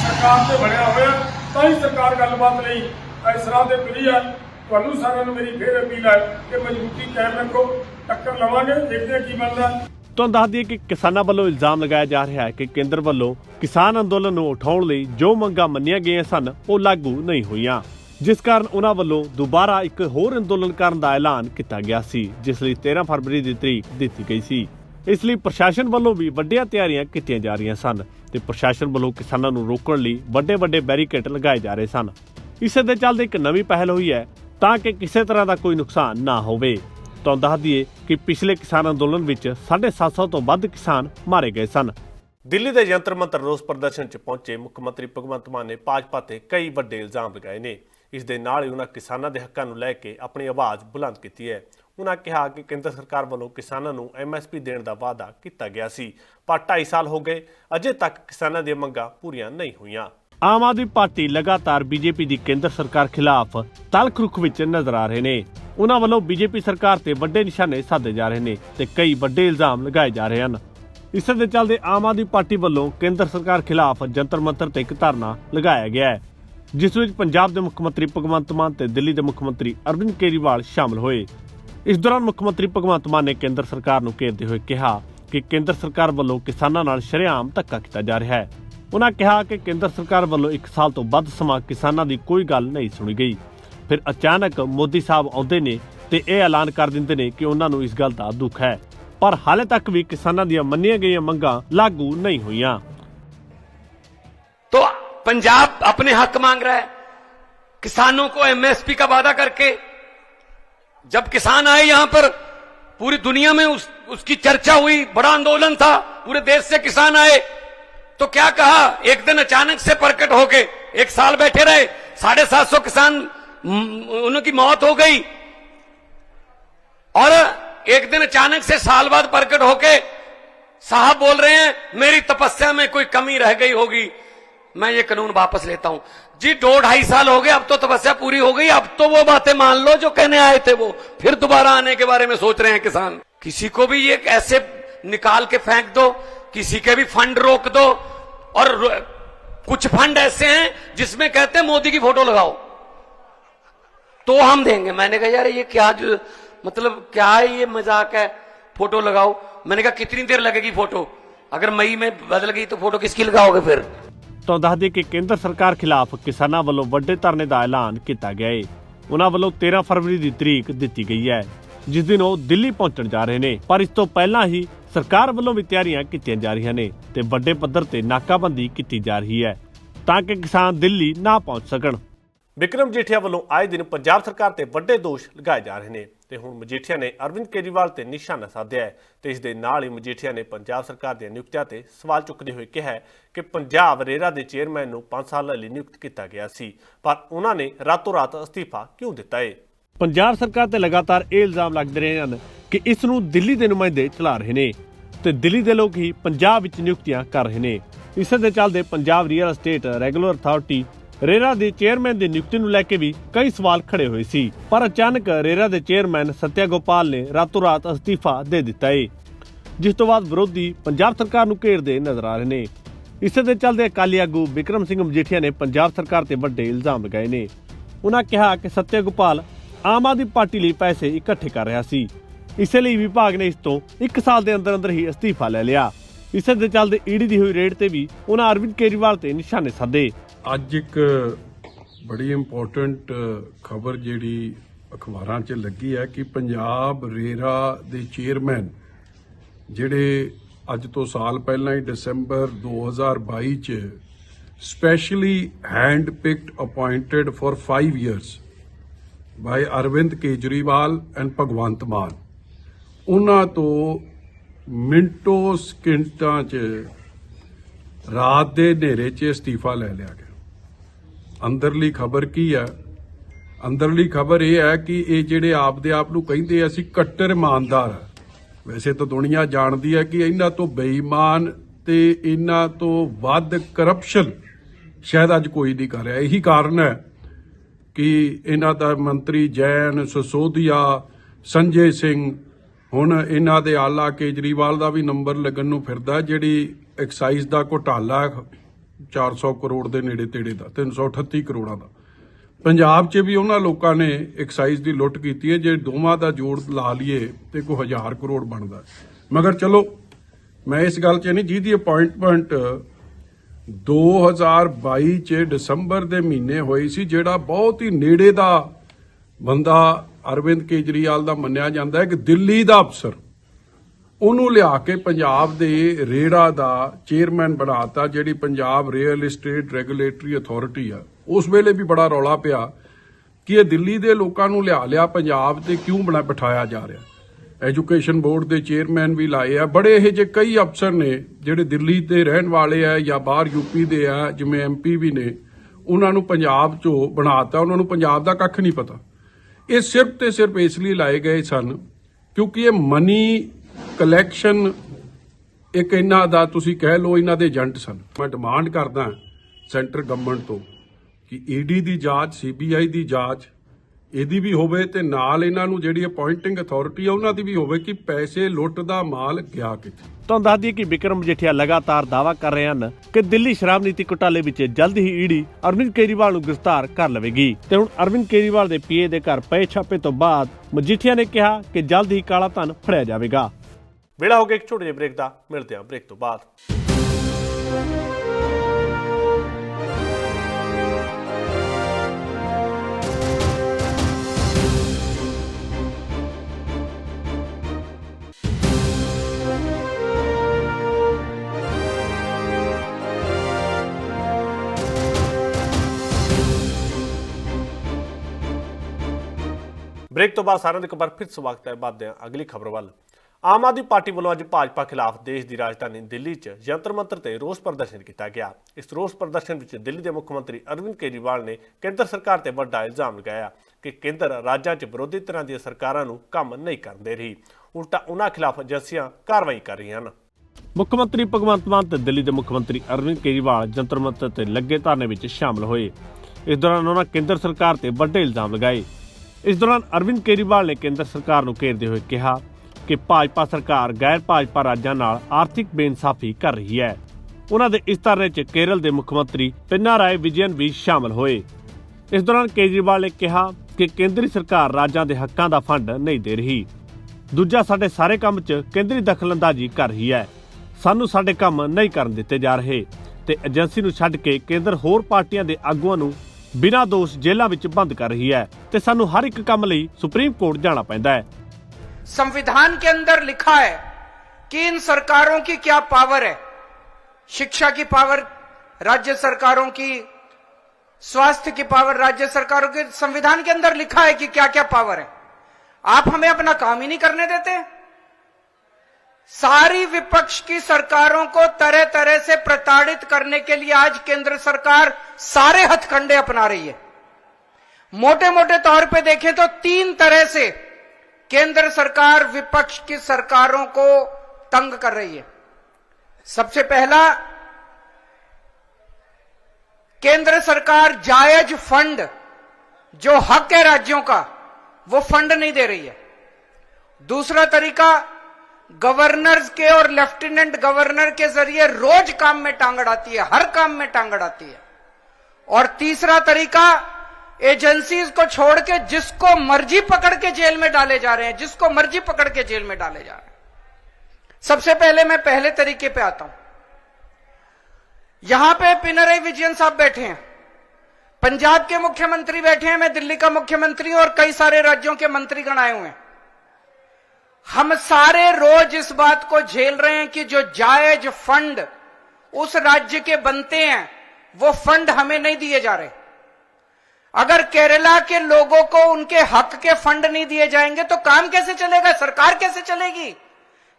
ਸਰਕਾਰ ਤੇ ਬਣਿਆ ਹੋਇਆ, ਤਾਂ ਹੀ ਸਰਕਾਰ ਗੱਲਬਾਤ ਲਈ ਇਸ ਰਾਹ ਤੇ ਤੁਰੀ ਹੈ ਤੁਹਾਨੂੰ ਸਾਰਿਆਂ ਨੂੰ ਮੇਰੀ ਫੇਰ ਅਪੀਲ ਹੈ ਕਿ ਮਜ਼ਬੂਤੀ ਕਾਇਮ ਰੱਖੋ। ਟੱਕਰ ਲਵਾਂਗੇ। ਦੇਖਦੇ ਹਾਂ ਕੀ ਬਣਦਾ। ਤੁਹਾਨੂੰ ਦੱਸ ਦਈਏ ਕਿ ਕਿਸਾਨਾਂ ਵੱਲੋਂ ਇਲਜ਼ਾਮ ਲਗਾਇਆ ਜਾ ਰਿਹਾ ਹੈ ਕਿ ਕੇਂਦਰ ਵੱਲੋਂ ਕਿਸਾਨ ਅੰਦੋਲਨ ਨੂੰ ਉਠਾਉਣ ਲਈ ਜੋ ਮੰਗਾਂ ਮੰਨੀਆਂ ਗਈਆਂ ਸਨ, ਉਹ ਲਾਗੂ ਨਹੀਂ ਹੋਈਆਂ। ਜਿਸ ਕਾਰਨ ਉਹਨਾਂ ਵੱਲੋਂ ਦੁਬਾਰਾ ਇੱਕ ਹੋਰ ਅੰਦੋਲਨ ਕਰਨ ਦਾ ਐਲਾਨ ਕੀਤਾ ਗਿਆ ਸੀ, ਜਿਸ ਲਈ 13 ਫਰਵਰੀ ਦੀ ਤਰੀਕ ਦਿੱਤੀ ਗਈ ਸੀ। ਇਸ ਲਈ ਪ੍ਰਸ਼ਾਸਨ ਵੱਲੋਂ ਵੀ ਵੱਡੀਆਂ ਤਿਆਰੀਆਂ ਕੀਤੀਆਂ ਜਾ ਰਹੀਆਂ ਸਨ ਤੇ ਪ੍ਰਸ਼ਾਸਨ ਵੱਲੋਂ ਕਿਸਾਨਾਂ ਨੂੰ ਰੋਕਣ ਲਈ ਵੱਡੇ ਵੱਡੇ ਬੈਰੀਕੇਡ ਲਗਾਏ ਜਾ ਰਹੇ ਸਨ। ਇਸੇ ਦੇ ਚੱਲਦੇ ਇੱਕ ਨਵੀਂ ਪਹਿਲ ਹੋਈ ਹੈ, ਤਾਂ ਕਿ ਕਿਸੇ ਤਰ੍ਹਾਂ ਦਾ ਕੋਈ ਨੁਕਸਾਨ ਨਾ ਹੋਵੇ। ਤੁਹਾਨੂੰ ਦੱਸ ਦਈਏ ਕਿ ਪਿਛਲੇ ਕਿਸਾਨ ਅੰਦੋਲਨ ਵਿੱਚ 750 ਤੋਂ ਵੱਧ ਕਿਸਾਨ ਮਾਰੇ ਗਏ ਸਨ। ਦਿੱਲੀ ਦੇ ਜੰਤਰ ਮੰਤਰ ਰੋਸ ਪ੍ਰਦਰਸ਼ਨ 'ਚ ਪਹੁੰਚੇ ਮੁੱਖ ਮੰਤਰੀ ਭਗਵੰਤ ਮਾਨ ਨੇ ਭਾਜਪਾ ਤੇ ਕਈ ਵੱਡੇ ਇਲਜ਼ਾਮ ਲਗਾਏ ਨੇ। ਇਸ ਦੇ ਨਾਲ ਹੀ ਉਹਨਾਂ ਕਿਸਾਨਾਂ ਦੇ ਹੱਕਾਂ ਨੂੰ ਲੈ ਕੇ ਆਪਣੀ ਆਵਾਜ਼ ਬੁਲੰਦ ਕੀਤੀ ਹੈ। ਉਹਨਾਂ ਕਿਹਾ ਕਿ ਕੇਂਦਰ ਸਰਕਾਰ ਵੱਲੋਂ ਕਿਸਾਨਾਂ ਨੂੰ ਐਮਐਸਪੀ ਦੇਣ ਦਾ ਵਾਅਦਾ ਕੀਤਾ ਗਿਆ ਸੀ ਪਰ 2.5 ਸਾਲ ਹੋ ਗਏ ਅਜੇ ਤੱਕ ਕਿਸਾਨਾਂ ਦੀਆਂ ਮੰਗਾਂ ਪੂਰੀਆਂ ਨਹੀਂ ਹੋਈਆਂ। ਆਮ ਆਦਮੀ ਪਾਰਟੀ ਲਗਾਤਾਰ ਬੀਜੇਪੀ ਦੀ ਕੇਂਦਰ ਸਰਕਾਰ ਖਿਲਾਫ ਤਲਖ ਰੁਖ ਵਿੱਚ ਨਜ਼ਰ ਆ ਰਹੇ ਨੇ। ਉਹਨਾਂ ਵੱਲੋਂ ਬੀਜੇਪੀ ਸਰਕਾਰ ਤੇ ਵੱਡੇ ਨਿਸ਼ਾਨੇ ਸਾਧੇ ਜਾ ਰਹੇ ਨੇ ਤੇ ਕਈ ਵੱਡੇ ਇਲਜ਼ਾਮ ਲਗਾਏ ਜਾ ਰਹੇ ਹਨ। ਇਸ ਦੇ ਚੱਲਦੇ ਆਮ ਆਦਮੀ ਪਾਰਟੀ ਵੱਲੋਂ ਕੇਂਦਰ ਸਰਕਾਰ ਖਿਲਾਫ ਜੰਤਰ ਮੰਤਰ ਤੇ ਇੱਕ ਧਰਨਾ ਲਗਾਇਆ ਗਿਆ ਹੈ, ਜਿਸ ਵਿੱਚ ਪੰਜਾਬ ਦੇ ਮੁੱਖ ਮੰਤਰੀ ਭਗਵੰਤ ਮਾਨ ਤੇ ਦਿੱਲੀ ਦੇ ਮੁੱਖ ਮੰਤਰੀ ਅਰਵਿੰਦ ਕੇਜਰੀਵਾਲ ਸ਼ਾਮਲ ਹੋਏ। ਇਸ ਦੌਰਾਨ ਮੁੱਖ ਮੰਤਰੀ ਭਗਵੰਤ ਮਾਨ ਨੇ ਕੇਂਦਰ ਸਰਕਾਰ ਨੂੰ ਘੇਰਦੇ ਹੋਏ ਕਿਹਾ ਕਿ ਕੇਂਦਰ ਸਰਕਾਰ ਵੱਲੋਂ ਕਿਸਾਨਾਂ ਨਾਲ ਸ਼ਰੇਆਮ ਧੱਕਾ ਕੀਤਾ ਜਾ ਰਿਹਾ ਹੈ। ਉਹਨਾਂ ਕਿਹਾ ਕਿ ਕੇਂਦਰ ਸਰਕਾਰ ਵੱਲੋਂ 1 ਸਾਲ ਤੋਂ ਵੱਧ ਸਮਾਂ ਕਿਸਾਨਾਂ ਦੀ ਕੋਈ ਗੱਲ ਨਹੀਂ ਸੁਣੀ ਗਈ। ਫਿਰ ਅਚਾਨਕ ਮੋਦੀ ਸਾਹਿਬ ਆਉਂਦੇ ਨੇ ਤੇ ਇਹ ਐਲਾਨ ਕਰ ਦਿੰਦੇ ਨੇ ਕਿ ਉਹਨਾਂ ਨੂੰ ਇਸ ਗੱਲ ਦਾ ਦੁੱਖ ਹੈ ਪਰ ਹਾਲੇ ਤੱਕ ਵੀ ਕਿਸਾਨਾਂ ਦੀਆਂ ਮੰਨੀਆਂ ਗਈਆਂ ਮੰਗਾਂ ਲਾਗੂ ਨਹੀਂ ਹੋਈਆਂ तो पंजाब अपने हक मांग रहा है किसानों को एमएसपी का वादा करके जब किसान आए यहां पर पूरी दुनिया में उस, उसकी चर्चा हुई बड़ा आंदोलन था पूरे देश से किसान आए तो क्या कहा एक दिन अचानक से प्रकट होके एक साल बैठे रहे साढ़े सात सौ किसान म, उनकी मौत हो गई। और एक दिन अचानक से साल बाद प्रकट होके साहब बोल रहे हैं, मेरी तपस्या में कोई कमी रह गई होगी। मैं ये कानून वापस लेता हूँ। जी, दो ढाई साल हो गए, अब तो तपस्या पूरी हो गई। अब तो वो बातें मान लो जो कहने आए थे वो। फिर दोबारा आने के बारे में सोच रहे हैं किसान। किसी को भी ये ऐसे निकाल के फेंक दो, किसी के भी फंड रोक दो। और कुछ फंड ऐसे हैं जिसमें कहते हैं, मोदी की फ़ोटो लगाओ। तो हम देंगे मैंने कहा यार ये क्या जो मतलब क्या है ये मजाक है फोटो लगाओ मैंने कहा कितनी देर लगेगी फोटो अगर मई में बदल गई तो फोटो किसकी लगाओगे फिर ਤਾਂ ਦੱਸ ਦੇ ਕਿ ਕੇਂਦਰ ਸਰਕਾਰ ਖਿਲਾਫ ਕਿਸਾਨਾਂ ਵੱਲੋਂ ਵੱਡੇ ਧਰਨੇ ਦਾ ਐਲਾਨ ਕੀਤਾ ਗਿਆ ਹੈ ਉਹਨਾਂ ਵੱਲੋਂ 13 ਫਰਵਰੀ ਦੀ ਤਰੀਕ ਦਿੱਤੀ ਗਈ ਹੈ ਜਿਸ ਦਿਨ ਉਹ ਦਿੱਲੀ ਪਹੁੰਚਣ ਜਾ ਰਹੇ ਨੇ ਪਰ ਇਸ ਤੋਂ ਪਹਿਲਾਂ ਹੀ ਸਰਕਾਰ ਵੱਲੋਂ ਵੀ ਤਿਆਰੀਆਂ ਕੀਤੀਆਂ ਜਾ ਰਹੀਆਂ ਨੇ ਤੇ ਵੱਡੇ ਪੱਧਰ ਤੇ ਨਾਕਾਬੰਦੀ ਕੀਤੀ ਜਾ ਰਹੀ ਹੈ ਤਾਂ ਕਿ ਕਿਸਾਨ ਦਿੱਲੀ ਨਾ ਪਹੁੰਚ ਸਕਣ ਵਿਕਰਮ ਜੀਠੀਆ ਵੱਲੋਂ ਆਏ ਦਿਨ ਪੰਜਾਬ ਸਰਕਾਰ ਤੇ ਵੱਡੇ ਦੋਸ਼ ਲਗਾਏ ਜਾ ਰਹੇ ਨੇ ਤੇ ਹੁਣ ਮਜੀਠੀਆ ਨੇ ਅਰਵਿੰਦ ਕੇਜਰੀਵਾਲ ਤੇ ਨਿਸ਼ਾਨਾ ਸਾਧਿਆ ਹੈ ਤੇ ਇਸ ਦੇ ਨਾਲ ਹੀ ਮਜੀਠੀਆ ਨੇ ਪੰਜਾਬ ਸਰਕਾਰ ਦੀਆਂ ਨਿਯੁਕਤੀਆਂ ਤੇ ਸਵਾਲ ਚੁੱਕਦੇ ਹੋਏ ਕਿਹਾ ਕਿ ਪੰਜਾਬ ਰੇਰਾ ਦੇ ਚੇਅਰਮੈਨ ਨੂੰ 5 ਸਾਲ ਲਈ ਨਿਯੁਕਤ ਕੀਤਾ ਗਿਆ ਸੀ, ਪਰ ਉਹਨਾਂ ਨੇ ਰਾਤੋਂ ਰਾਤ ਅਸਤੀਫਾ ਕਿਉਂ ਦਿੱਤਾ ਹੈ ਪੰਜਾਬ ਸਰਕਾਰ ਤੇ ਲਗਾਤਾਰ ਇਹ ਇਲਜ਼ਾਮ ਲੱਗਦੇ ਰਹੇ ਹਨ ਕਿ ਇਸ ਨੂੰ ਦਿੱਲੀ ਦੇ ਨੁਮਾਇੰਦੇ ਚਲਾ ਰਹੇ ਨੇ ਤੇ ਦਿੱਲੀ ਦੇ ਲੋਕ ਹੀ ਪੰਜਾਬ ਵਿੱਚ ਨਿਯੁਕਤੀਆਂ ਕਰ ਰਹੇ ਨੇ। ਇਸੇ ਦੇ ਚੱਲਦੇ Punjab real estate regular authority RERA ਦੇ ਚੇਅਰਮੈਨ ਦੀ ਨਿਯੁਕਤੀ ਨੂੰ ਲੈ ਕੇ ਵੀ ਕਈ ਸਵਾਲ ਖੜੇ ਹੋਏ ਸੀ। ਪਰ ਅਚਾਨਕ ਰੇਰਾ ਦੇ ਚੇਅਰਮੈਨ ਸਤਿਆ ਗੋਪਾਲ ਨੇ ਰਾਤੋਂ ਰਾਤ ਅਸਤੀਫਾ ਦੇ ਦਿੱਤਾ ਏ। ਜਿਸ ਤੋਂ ਬਾਅਦ ਵਿਰੋਧੀ ਪੰਜਾਬ ਸਰਕਾਰ ਨੂੰ ਘੇਰਦੇ ਨਜ਼ਰ ਆ ਰਹੇ ਨੇ। ਇਸੇ ਦੇ ਚੱਲਦੇ ਅਕਾਲੀ ਆਗੂ ਵਿਕਰਮ ਸਿੰਘ ਮਜੀਠੀਆ ਨੇ ਪੰਜਾਬ ਸਰਕਾਰ ਤੇ ਵੱਡੇ ਇਲਜ਼ਾਮ ਲਗਾਏ ਨੇ। ਉਹਨਾਂ ਕਿਹਾ ਕਿ ਸਤਿਆ ਗੋਪਾਲ ਆਮ ਆਦਮੀ ਪਾਰਟੀ ਲਈ ਪੈਸੇ ਇਕੱਠੇ ਕਰ ਰਿਹਾ ਸੀ। ਇਸੇ ਲਈ ਵਿਭਾਗ ਨੇ ਇਸ ਤੋਂ 1 ਸਾਲ ਦੇ ਅੰਦਰ ਅੰਦਰ ਹੀ ਅਸਤੀਫਾ ਲੈ ਲਿਆ। ਇਸੇ ਦੇ ਚੱਲਦੇ ਈਡੀ ਦੀ ਹੋਈ ਰੇਡ ਤੇ ਵੀ ਉਹਨਾਂ ਅਰਵਿੰਦ ਕੇਜਰੀਵਾਲ ਤੇ ਨਿਸ਼ਾਨੇ ਸਾਧੇ। ਅੱਜ ਇੱਕ ਬੜੀ ਇੰਪੋਰਟੈਂਟ ਖਬਰ ਜਿਹੜੀ ਅਖਬਾਰਾਂ 'ਚ ਲੱਗੀ ਹੈ ਕਿ ਪੰਜਾਬ ਰੇਰਾ ਦੇ ਚੇਅਰਮੈਨ ਜਿਹੜੇ ਅੱਜ ਤੋਂ ਸਾਲ ਪਹਿਲਾਂ ਹੀ ਦਸੰਬਰ 2022 ਚ specially hand picked appointed for 5 years by Arvind Kejriwal and Bhagwant Mann ਉਹਨਾਂ ਤੋਂ ਮਿੰਟੋ ਸਕਿੰਟਾਂ 'ਚ ਰਾਤ ਦੇ ਹਨੇਰੇ 'ਚ ਅਸਤੀਫਾ ਲੈ ਲਿਆ ਗਿਆ। ਅੰਦਰਲੀ ਖਬਰ ਕੀ ਹੈ? ਅੰਦਰਲੀ ਖਬਰ ਇਹ ਹੈ ਕਿ ਇਹ ਜਿਹੜੇ ਆਪਦੇ ਆਪ ਨੂੰ ਕਹਿੰਦੇ ਆ, ਅਸੀਂ ਕੱਟਰ ਇਮਾਨਦਾਰ ਆ। ਵੈਸੇ ਤਾਂ ਦੁਨੀਆ ਜਾਣਦੀ ਹੈ ਕਿ ਇਹਨਾਂ ਤੋਂ ਬੇਈਮਾਨ ਤੇ ਇਹਨਾਂ ਤੋਂ ਵੱਧ ਕਰਪਸ਼ਨ ਸ਼ਾਇਦ ਅੱਜ ਕੋਈ ਨਹੀਂ ਕਰ ਰਿਹਾ। ਇਹੀ ਕਾਰਨ ਹੈ ਕਿ ਇਹਨਾਂ ਦਾ ਮੰਤਰੀ ਜੈਨ ਸਸੋਦੀਆ ਸੰਜੇ ਸਿੰਘ ਹੁਣ ਇਹਨਾਂ ਦੇ ਆਲਾ ਕੇਜਰੀਵਾਲ ਦਾ ਵੀ ਨੰਬਰ ਲੱਗਣ ਨੂੰ ਫਿਰਦਾ ਜਿਹੜੀ ਐਕਸਾਈਜ਼ ਦਾ ਘੋਟਾਲਾ ਹੈ 400 ਕਰੋੜ ਦੇ ਨੇੜੇ ਤੇੜੇ ਦਾ 338 ਕਰੋੜਾਂ ਦਾ। ਪੰਜਾਬ 'ਚ ਵੀ ਉਹਨਾਂ ਲੋਕਾਂ ਨੇ ਐਕਸਾਈਜ਼ ਦੀ ਲੁੱਟ ਕੀਤੀ ਹੈ। ਜੇ ਦੋਵਾਂ ਦਾ ਜੋੜ ਲਾ ਲਈਏ ਤੇ ਕੋਈ ਹਜ਼ਾਰ ਕਰੋੜ ਬਣਦਾ ਮਗਰ ਚਲੋ, ਮੈਂ ਇਸ ਗੱਲ 'ਚ ਨਹੀਂ, ਜਿਹਦੀ ਅਪਾਇੰਟਮੈਂਟ 2022 ਚ ਦਸੰਬਰ ਦੇ ਮਹੀਨੇ ਹੋਈ ਸੀ, ਜਿਹੜਾ ਬਹੁਤ ਹੀ ਨੇੜੇ ਦਾ ਬੰਦਾ ਅਰਵਿੰਦ ਕੇਜਰੀਵਾਲ ਦਾ ਮੰਨਿਆ ਜਾਂਦਾ ਹੈ ਕਿ ਦਿੱਲੀ ਦਾ ਅਫਸਰ ਉਹਨੂੰ ਲਿਆ ਕੇ ਪੰਜਾਬ ਦੇ ਰੇੜਾ ਦਾ ਚੇਅਰਮੈਨ ਬਣਾਤਾ, ਜਿਹੜੀ Punjab real estate regulatory authority ਆ। ਉਸ ਵੇਲੇ ਵੀ ਬੜਾ ਰੌਲਾ ਪਿਆ ਕਿ ਇਹ ਦਿੱਲੀ ਦੇ ਲੋਕਾਂ ਨੂੰ ਲਿਆ ਲਿਆ ਪੰਜਾਬ ਤੇ ਕਿਉਂ ਬਣਾ, ਬਿਠਾਇਆ ਜਾ ਰਿਹਾ। ਐਜੂਕੇਸ਼ਨ ਬੋਰਡ ਦੇ ਚੇਅਰਮੈਨ ਵੀ ਲਾਏ ਆ। ਬੜੇ ਇਹ ਜੇ ਕਈ ਅਫਸਰ ਨੇ ਜਿਹੜੇ ਦਿੱਲੀ ਦੇ ਰਹਿਣ ਵਾਲੇ ਆ ਜਾਂ ਬਾਹਰ ਯੂਪੀ ਦੇ ਆ, ਜਿਵੇਂ ਐਮਪੀ ਵੀ ਨੇ, ਉਹਨਾਂ ਨੂੰ ਪੰਜਾਬ ਚੋਂ ਬਣਾਤਾ। ਉਹਨਾਂ ਨੂੰ ਪੰਜਾਬ ਦਾ ਕੱਖ ਨਹੀਂ ਪਤਾ। ਇਹ ਸਿਰਫ ਤੇ ਸਿਰਫ ਇਸ ਲਈ ਲਾਏ ਗਏ ਸਨ ਕਿਉਂਕਿ ਇਹ ਮਨੀ ਕਲੈਕਸ਼ਨ ਇੱਕ ਇਹਨਾਂ ਦਾ ਤੁਸੀਂ ਕਹਿ ਲਓ ਇਹਨਾਂ ਦੇ ਏਜੰਟ ਸਨ। ਮੈਂ ਡਿਮਾਂਡ ਕਰਦਾ ਸੈਂਟਰ ਗਵਰਨਮੈਂਟ ਤੋਂ ਕਿ ਈਡੀ ਦੀ ਜਾਂਚ ਸੀਬੀਆਈ ਦੀ ਜਾਂਚ, ਇਹਦੀ ਵੀ ਹੋਵੇ ਤੇ ਨਾਲ ਇਹਨਾਂ ਨੂੰ ਜਿਹੜੀ ਅਪਾਇੰਟਿੰਗ ਅਥਾਰਟੀ ਆ, ਉਹਨਾਂ ਦੀ ਵੀ ਹੋਵੇ ਕਿ ਪੈਸੇ ਲੁੱਟ ਦਾ ਮਾਲ ਗਿਆ ਕਿੱਥੇ। ਤੁਹਾਨੂੰ ਦੱਸ ਦਈਏ ਕਿ ਵਿਕਰਮ ਮਜੀਠੀਆ ਲਗਾਤਾਰ ਦਾਅਵਾ ਕਰ ਰਹੇ ਹਨ ਕਿ ਦਿੱਲੀ ਸ਼ਰਾਬ ਨੀਤੀ ਘੁਟਾਲੇ ਵਿੱਚ ਜਲਦ ਹੀ ਈਡੀ ਅਰਵਿੰਦ ਕੇਜਰੀਵਾਲ ਨੂੰ ਗ੍ਰਿਫਤਾਰ ਕਰ ਲਵੇਗੀ। ਤੇ ਹੁਣ ਅਰਵਿੰਦ ਕੇਜਰੀਵਾਲ ਦੇ ਪੀਏ ਦੇ ਘਰ ਪਏ ਛਾਪੇ ਤੋਂ ਬਾਅਦ ਮਜੀਠੀਆ ਨੇ ਕਿਹਾ ਕਿ ਜਲਦ ਹੀ ਕਾਲਾ ਧਨ ਫੜਿਆ ਜਾਵੇਗਾ। ਵੇਲਾ ਹੋ ਗਿਆ ਇੱਕ ਛੋਟੇ ਜਿਹੇ ਬ੍ਰੇਕ ਦਾ। ਮਿਲਦੇ ਹਾਂ ਬ੍ਰੇਕ ਤੋਂ ਬਾਅਦ। ਬ੍ਰੇਕ ਤੋਂ ਬਾਅਦ ਸਾਰਿਆਂ ਦਾ ਇੱਕ ਵਾਰ ਫਿਰ ਸਵਾਗਤ ਹੈ। ਬਾਅਦ ਦੇ ਅਗਲੀ ਖਬਰ ਵੱਲ। ਆਮ ਆਦਮੀ ਪਾਰਟੀ ਵੱਲੋਂ ਅੱਜ ਭਾਜਪਾ ਖਿਲਾਫ ਦੇਸ਼ ਦੀ ਰਾਜਧਾਨੀ ਦਿੱਲੀ 'ਚ ਜੰਤਰ ਮੰਤਰ ਤੇ ਰੋਸ ਪ੍ਰਦਰਸ਼ਨ ਕੀਤਾ ਗਿਆ। ਇਸ ਰੋਸ ਪ੍ਰਦਰਸ਼ਨ ਵਿੱਚ ਦਿੱਲੀ ਦੇ ਮੁੱਖ ਮੰਤਰੀ ਅਰਵਿੰਦ ਕੇਜਰੀਵਾਲ ਨੇ ਕੇਂਦਰ ਸਰਕਾਰ ਤੇ ਵੱਡਾ ਇਲਜ਼ਾਮ ਲਗਾਇਆ ਕਿ ਕੇਂਦਰ ਰਾਜਾਂ 'ਚ ਵਿਰੋਧੀ ਤਰ੍ਹਾਂ ਦੀਆਂ ਸਰਕਾਰਾਂ ਨੂੰ ਕੰਮ ਨਹੀਂ ਕਰਨ ਦੇ ਰਹੀ। ਉਲਟਾ ਉਹਨਾਂ ਖਿਲਾਫ ਏਜੰਸੀਆਂ ਕਾਰਵਾਈ ਕਰ ਰਹੀਆਂ ਹਨ। ਮੁੱਖ ਮੰਤਰੀ ਭਗਵੰਤ ਮਾਨ ਤੇ ਦਿੱਲੀ ਦੇ ਮੁੱਖ ਮੰਤਰੀ ਅਰਵਿੰਦ ਕੇਜਰੀਵਾਲ ਜੰਤਰ ਮੰਤਰ ਤੇ ਲੱਗੇ ਧਰਨੇ ਵਿੱਚ ਸ਼ਾਮਲ ਹੋਏ। ਇਸ ਦੌਰਾਨ ਉਹਨਾਂ ਕੇਂਦਰ ਸਰਕਾਰ ਤੇ ਵੱਡੇ ਇਲਜ਼ਾਮ ਲਗਾਏ। ਇਸ ਦੌਰਾਨ ਅਰਵਿੰਦ ਕੇਜਰੀਵਾਲ ਨੇ ਕੇਂਦਰ ਸਰਕਾਰ ਨੂੰ ਘੇਰਦੇ ਹੋਏ ਕਿਹਾ ਕਿ ਭਾਜਪਾ ਸਰਕਾਰ ਗੈਰ ਭਾਜਪਾ ਰਾਜਾਂ ਨਾਲ ਆਰਥਿਕ ਬੇਇਨਸਾਫੀ ਕਰ ਰਹੀ ਹੈ। ਉਹਨਾਂ ਦੇ ਇਸ ਧਰਨੇ 'ਚ ਕੇਰਲ ਦੇ ਮੁੱਖ ਮੰਤਰੀ ਪਿੰਨਾ ਰਾਏ ਵੀ ਸ਼ਾਮਲ ਹੋਏ। ਇਸ ਦੌਰਾਨ ਕੇਜਰੀਵਾਲ ਨੇ ਕਿਹਾ ਕਿ ਕੇਂਦਰੀ ਸਰਕਾਰ ਰਾਜਾਂ ਦੇ ਹੱਕਾਂ ਦਾ ਫੰਡ ਨਹੀਂ ਦੇ ਰਹੀ। ਦੂਜਾ, ਸਾਡੇ ਸਾਰੇ ਕੰਮ 'ਚ ਕੇਂਦਰੀ ਦਖਲਅੰਦਾਜ਼ੀ ਕਰ ਰਹੀ ਹੈ। ਸਾਨੂੰ ਸਾਡੇ ਕੰਮ ਨਹੀਂ ਕਰਨ ਦਿੱਤੇ ਜਾ ਰਹੇ ਤੇ ਏਜੰਸੀ ਨੂੰ ਛੱਡ ਕੇ ਕੇਂਦਰ ਹੋਰ ਪਾਰਟੀਆਂ ਦੇ ਆਗੂਆਂ ਨੂੰ ਬਿਨਾਂ ਦੋਸ਼ ਜੇਲ੍ਹਾਂ ਵਿੱਚ ਬੰਦ ਕਰ ਰਹੀ ਹੈ ਤੇ ਸਾਨੂੰ ਹਰ ਇੱਕ ਕੰਮ ਲਈ ਸੁਪਰੀਮ ਕੋਰਟ ਜਾਣਾ ਪੈਂਦਾ ਹੈ। संविधान के अंदर लिखा है कि इन सरकारों की क्या पावर है? शिक्षा की पावर राज्य सरकारों की, स्वास्थ्य की पावर राज्य सरकारों के, संविधान के अंदर लिखा है कि क्या क्या पावर है। आप हमें अपना काम ही नहीं करने देते। सारी विपक्ष की सरकारों को तरह तरह से प्रताड़ित करने के लिए आज केंद्र सरकार सारे हथकंडे अपना रही है। मोटे मोटे तौर पे देखें तो तीन तरह से केंद्र सरकार विपक्ष की सरकारों को तंग कर रही है। सबसे पहला, केंद्र सरकार जायज़ फंड, जो हक है राज्यों का, वो फंड नहीं दे रही है। दूसरा तरीका, गवर्नर्स के और लेफ्टिनेंट गवर्नर के ज़रिए रोज काम में टांग अड़ाती है, हर काम में टांग अड़ाती है। और तीसरा तरीका एजेंसीज को छोड़ के जिसको मर्ज़ी पकड़ के जेल में डाले जा रहे हैं, जिसको मर्ज़ी पकड़ के जेल में डाले जा रहे हैं। सबसे पहले मैं पहले तरीके पे आता हूँ। यहाँ पे पिनरई विजयन साहब बैठे हैं। पंजाब के मुख्यमंत्री बैठे हैं, मैं दिल्ली का मुख्यमंत्री और कई सारे राज्यों के मंत्रीगण आए हुए हैं। हम सारे रोज इस बात को झेल रहे हैं कि जो जायज़ फंड उस राज्य के बनते हैं, वो फंड हमें नहीं दिए जा रहे। अगर केरला के लोगों को उनके हक के फंड नहीं दिए जाएँगे तो काम कैसे चलेगा? सरकार कैसे चलेगी?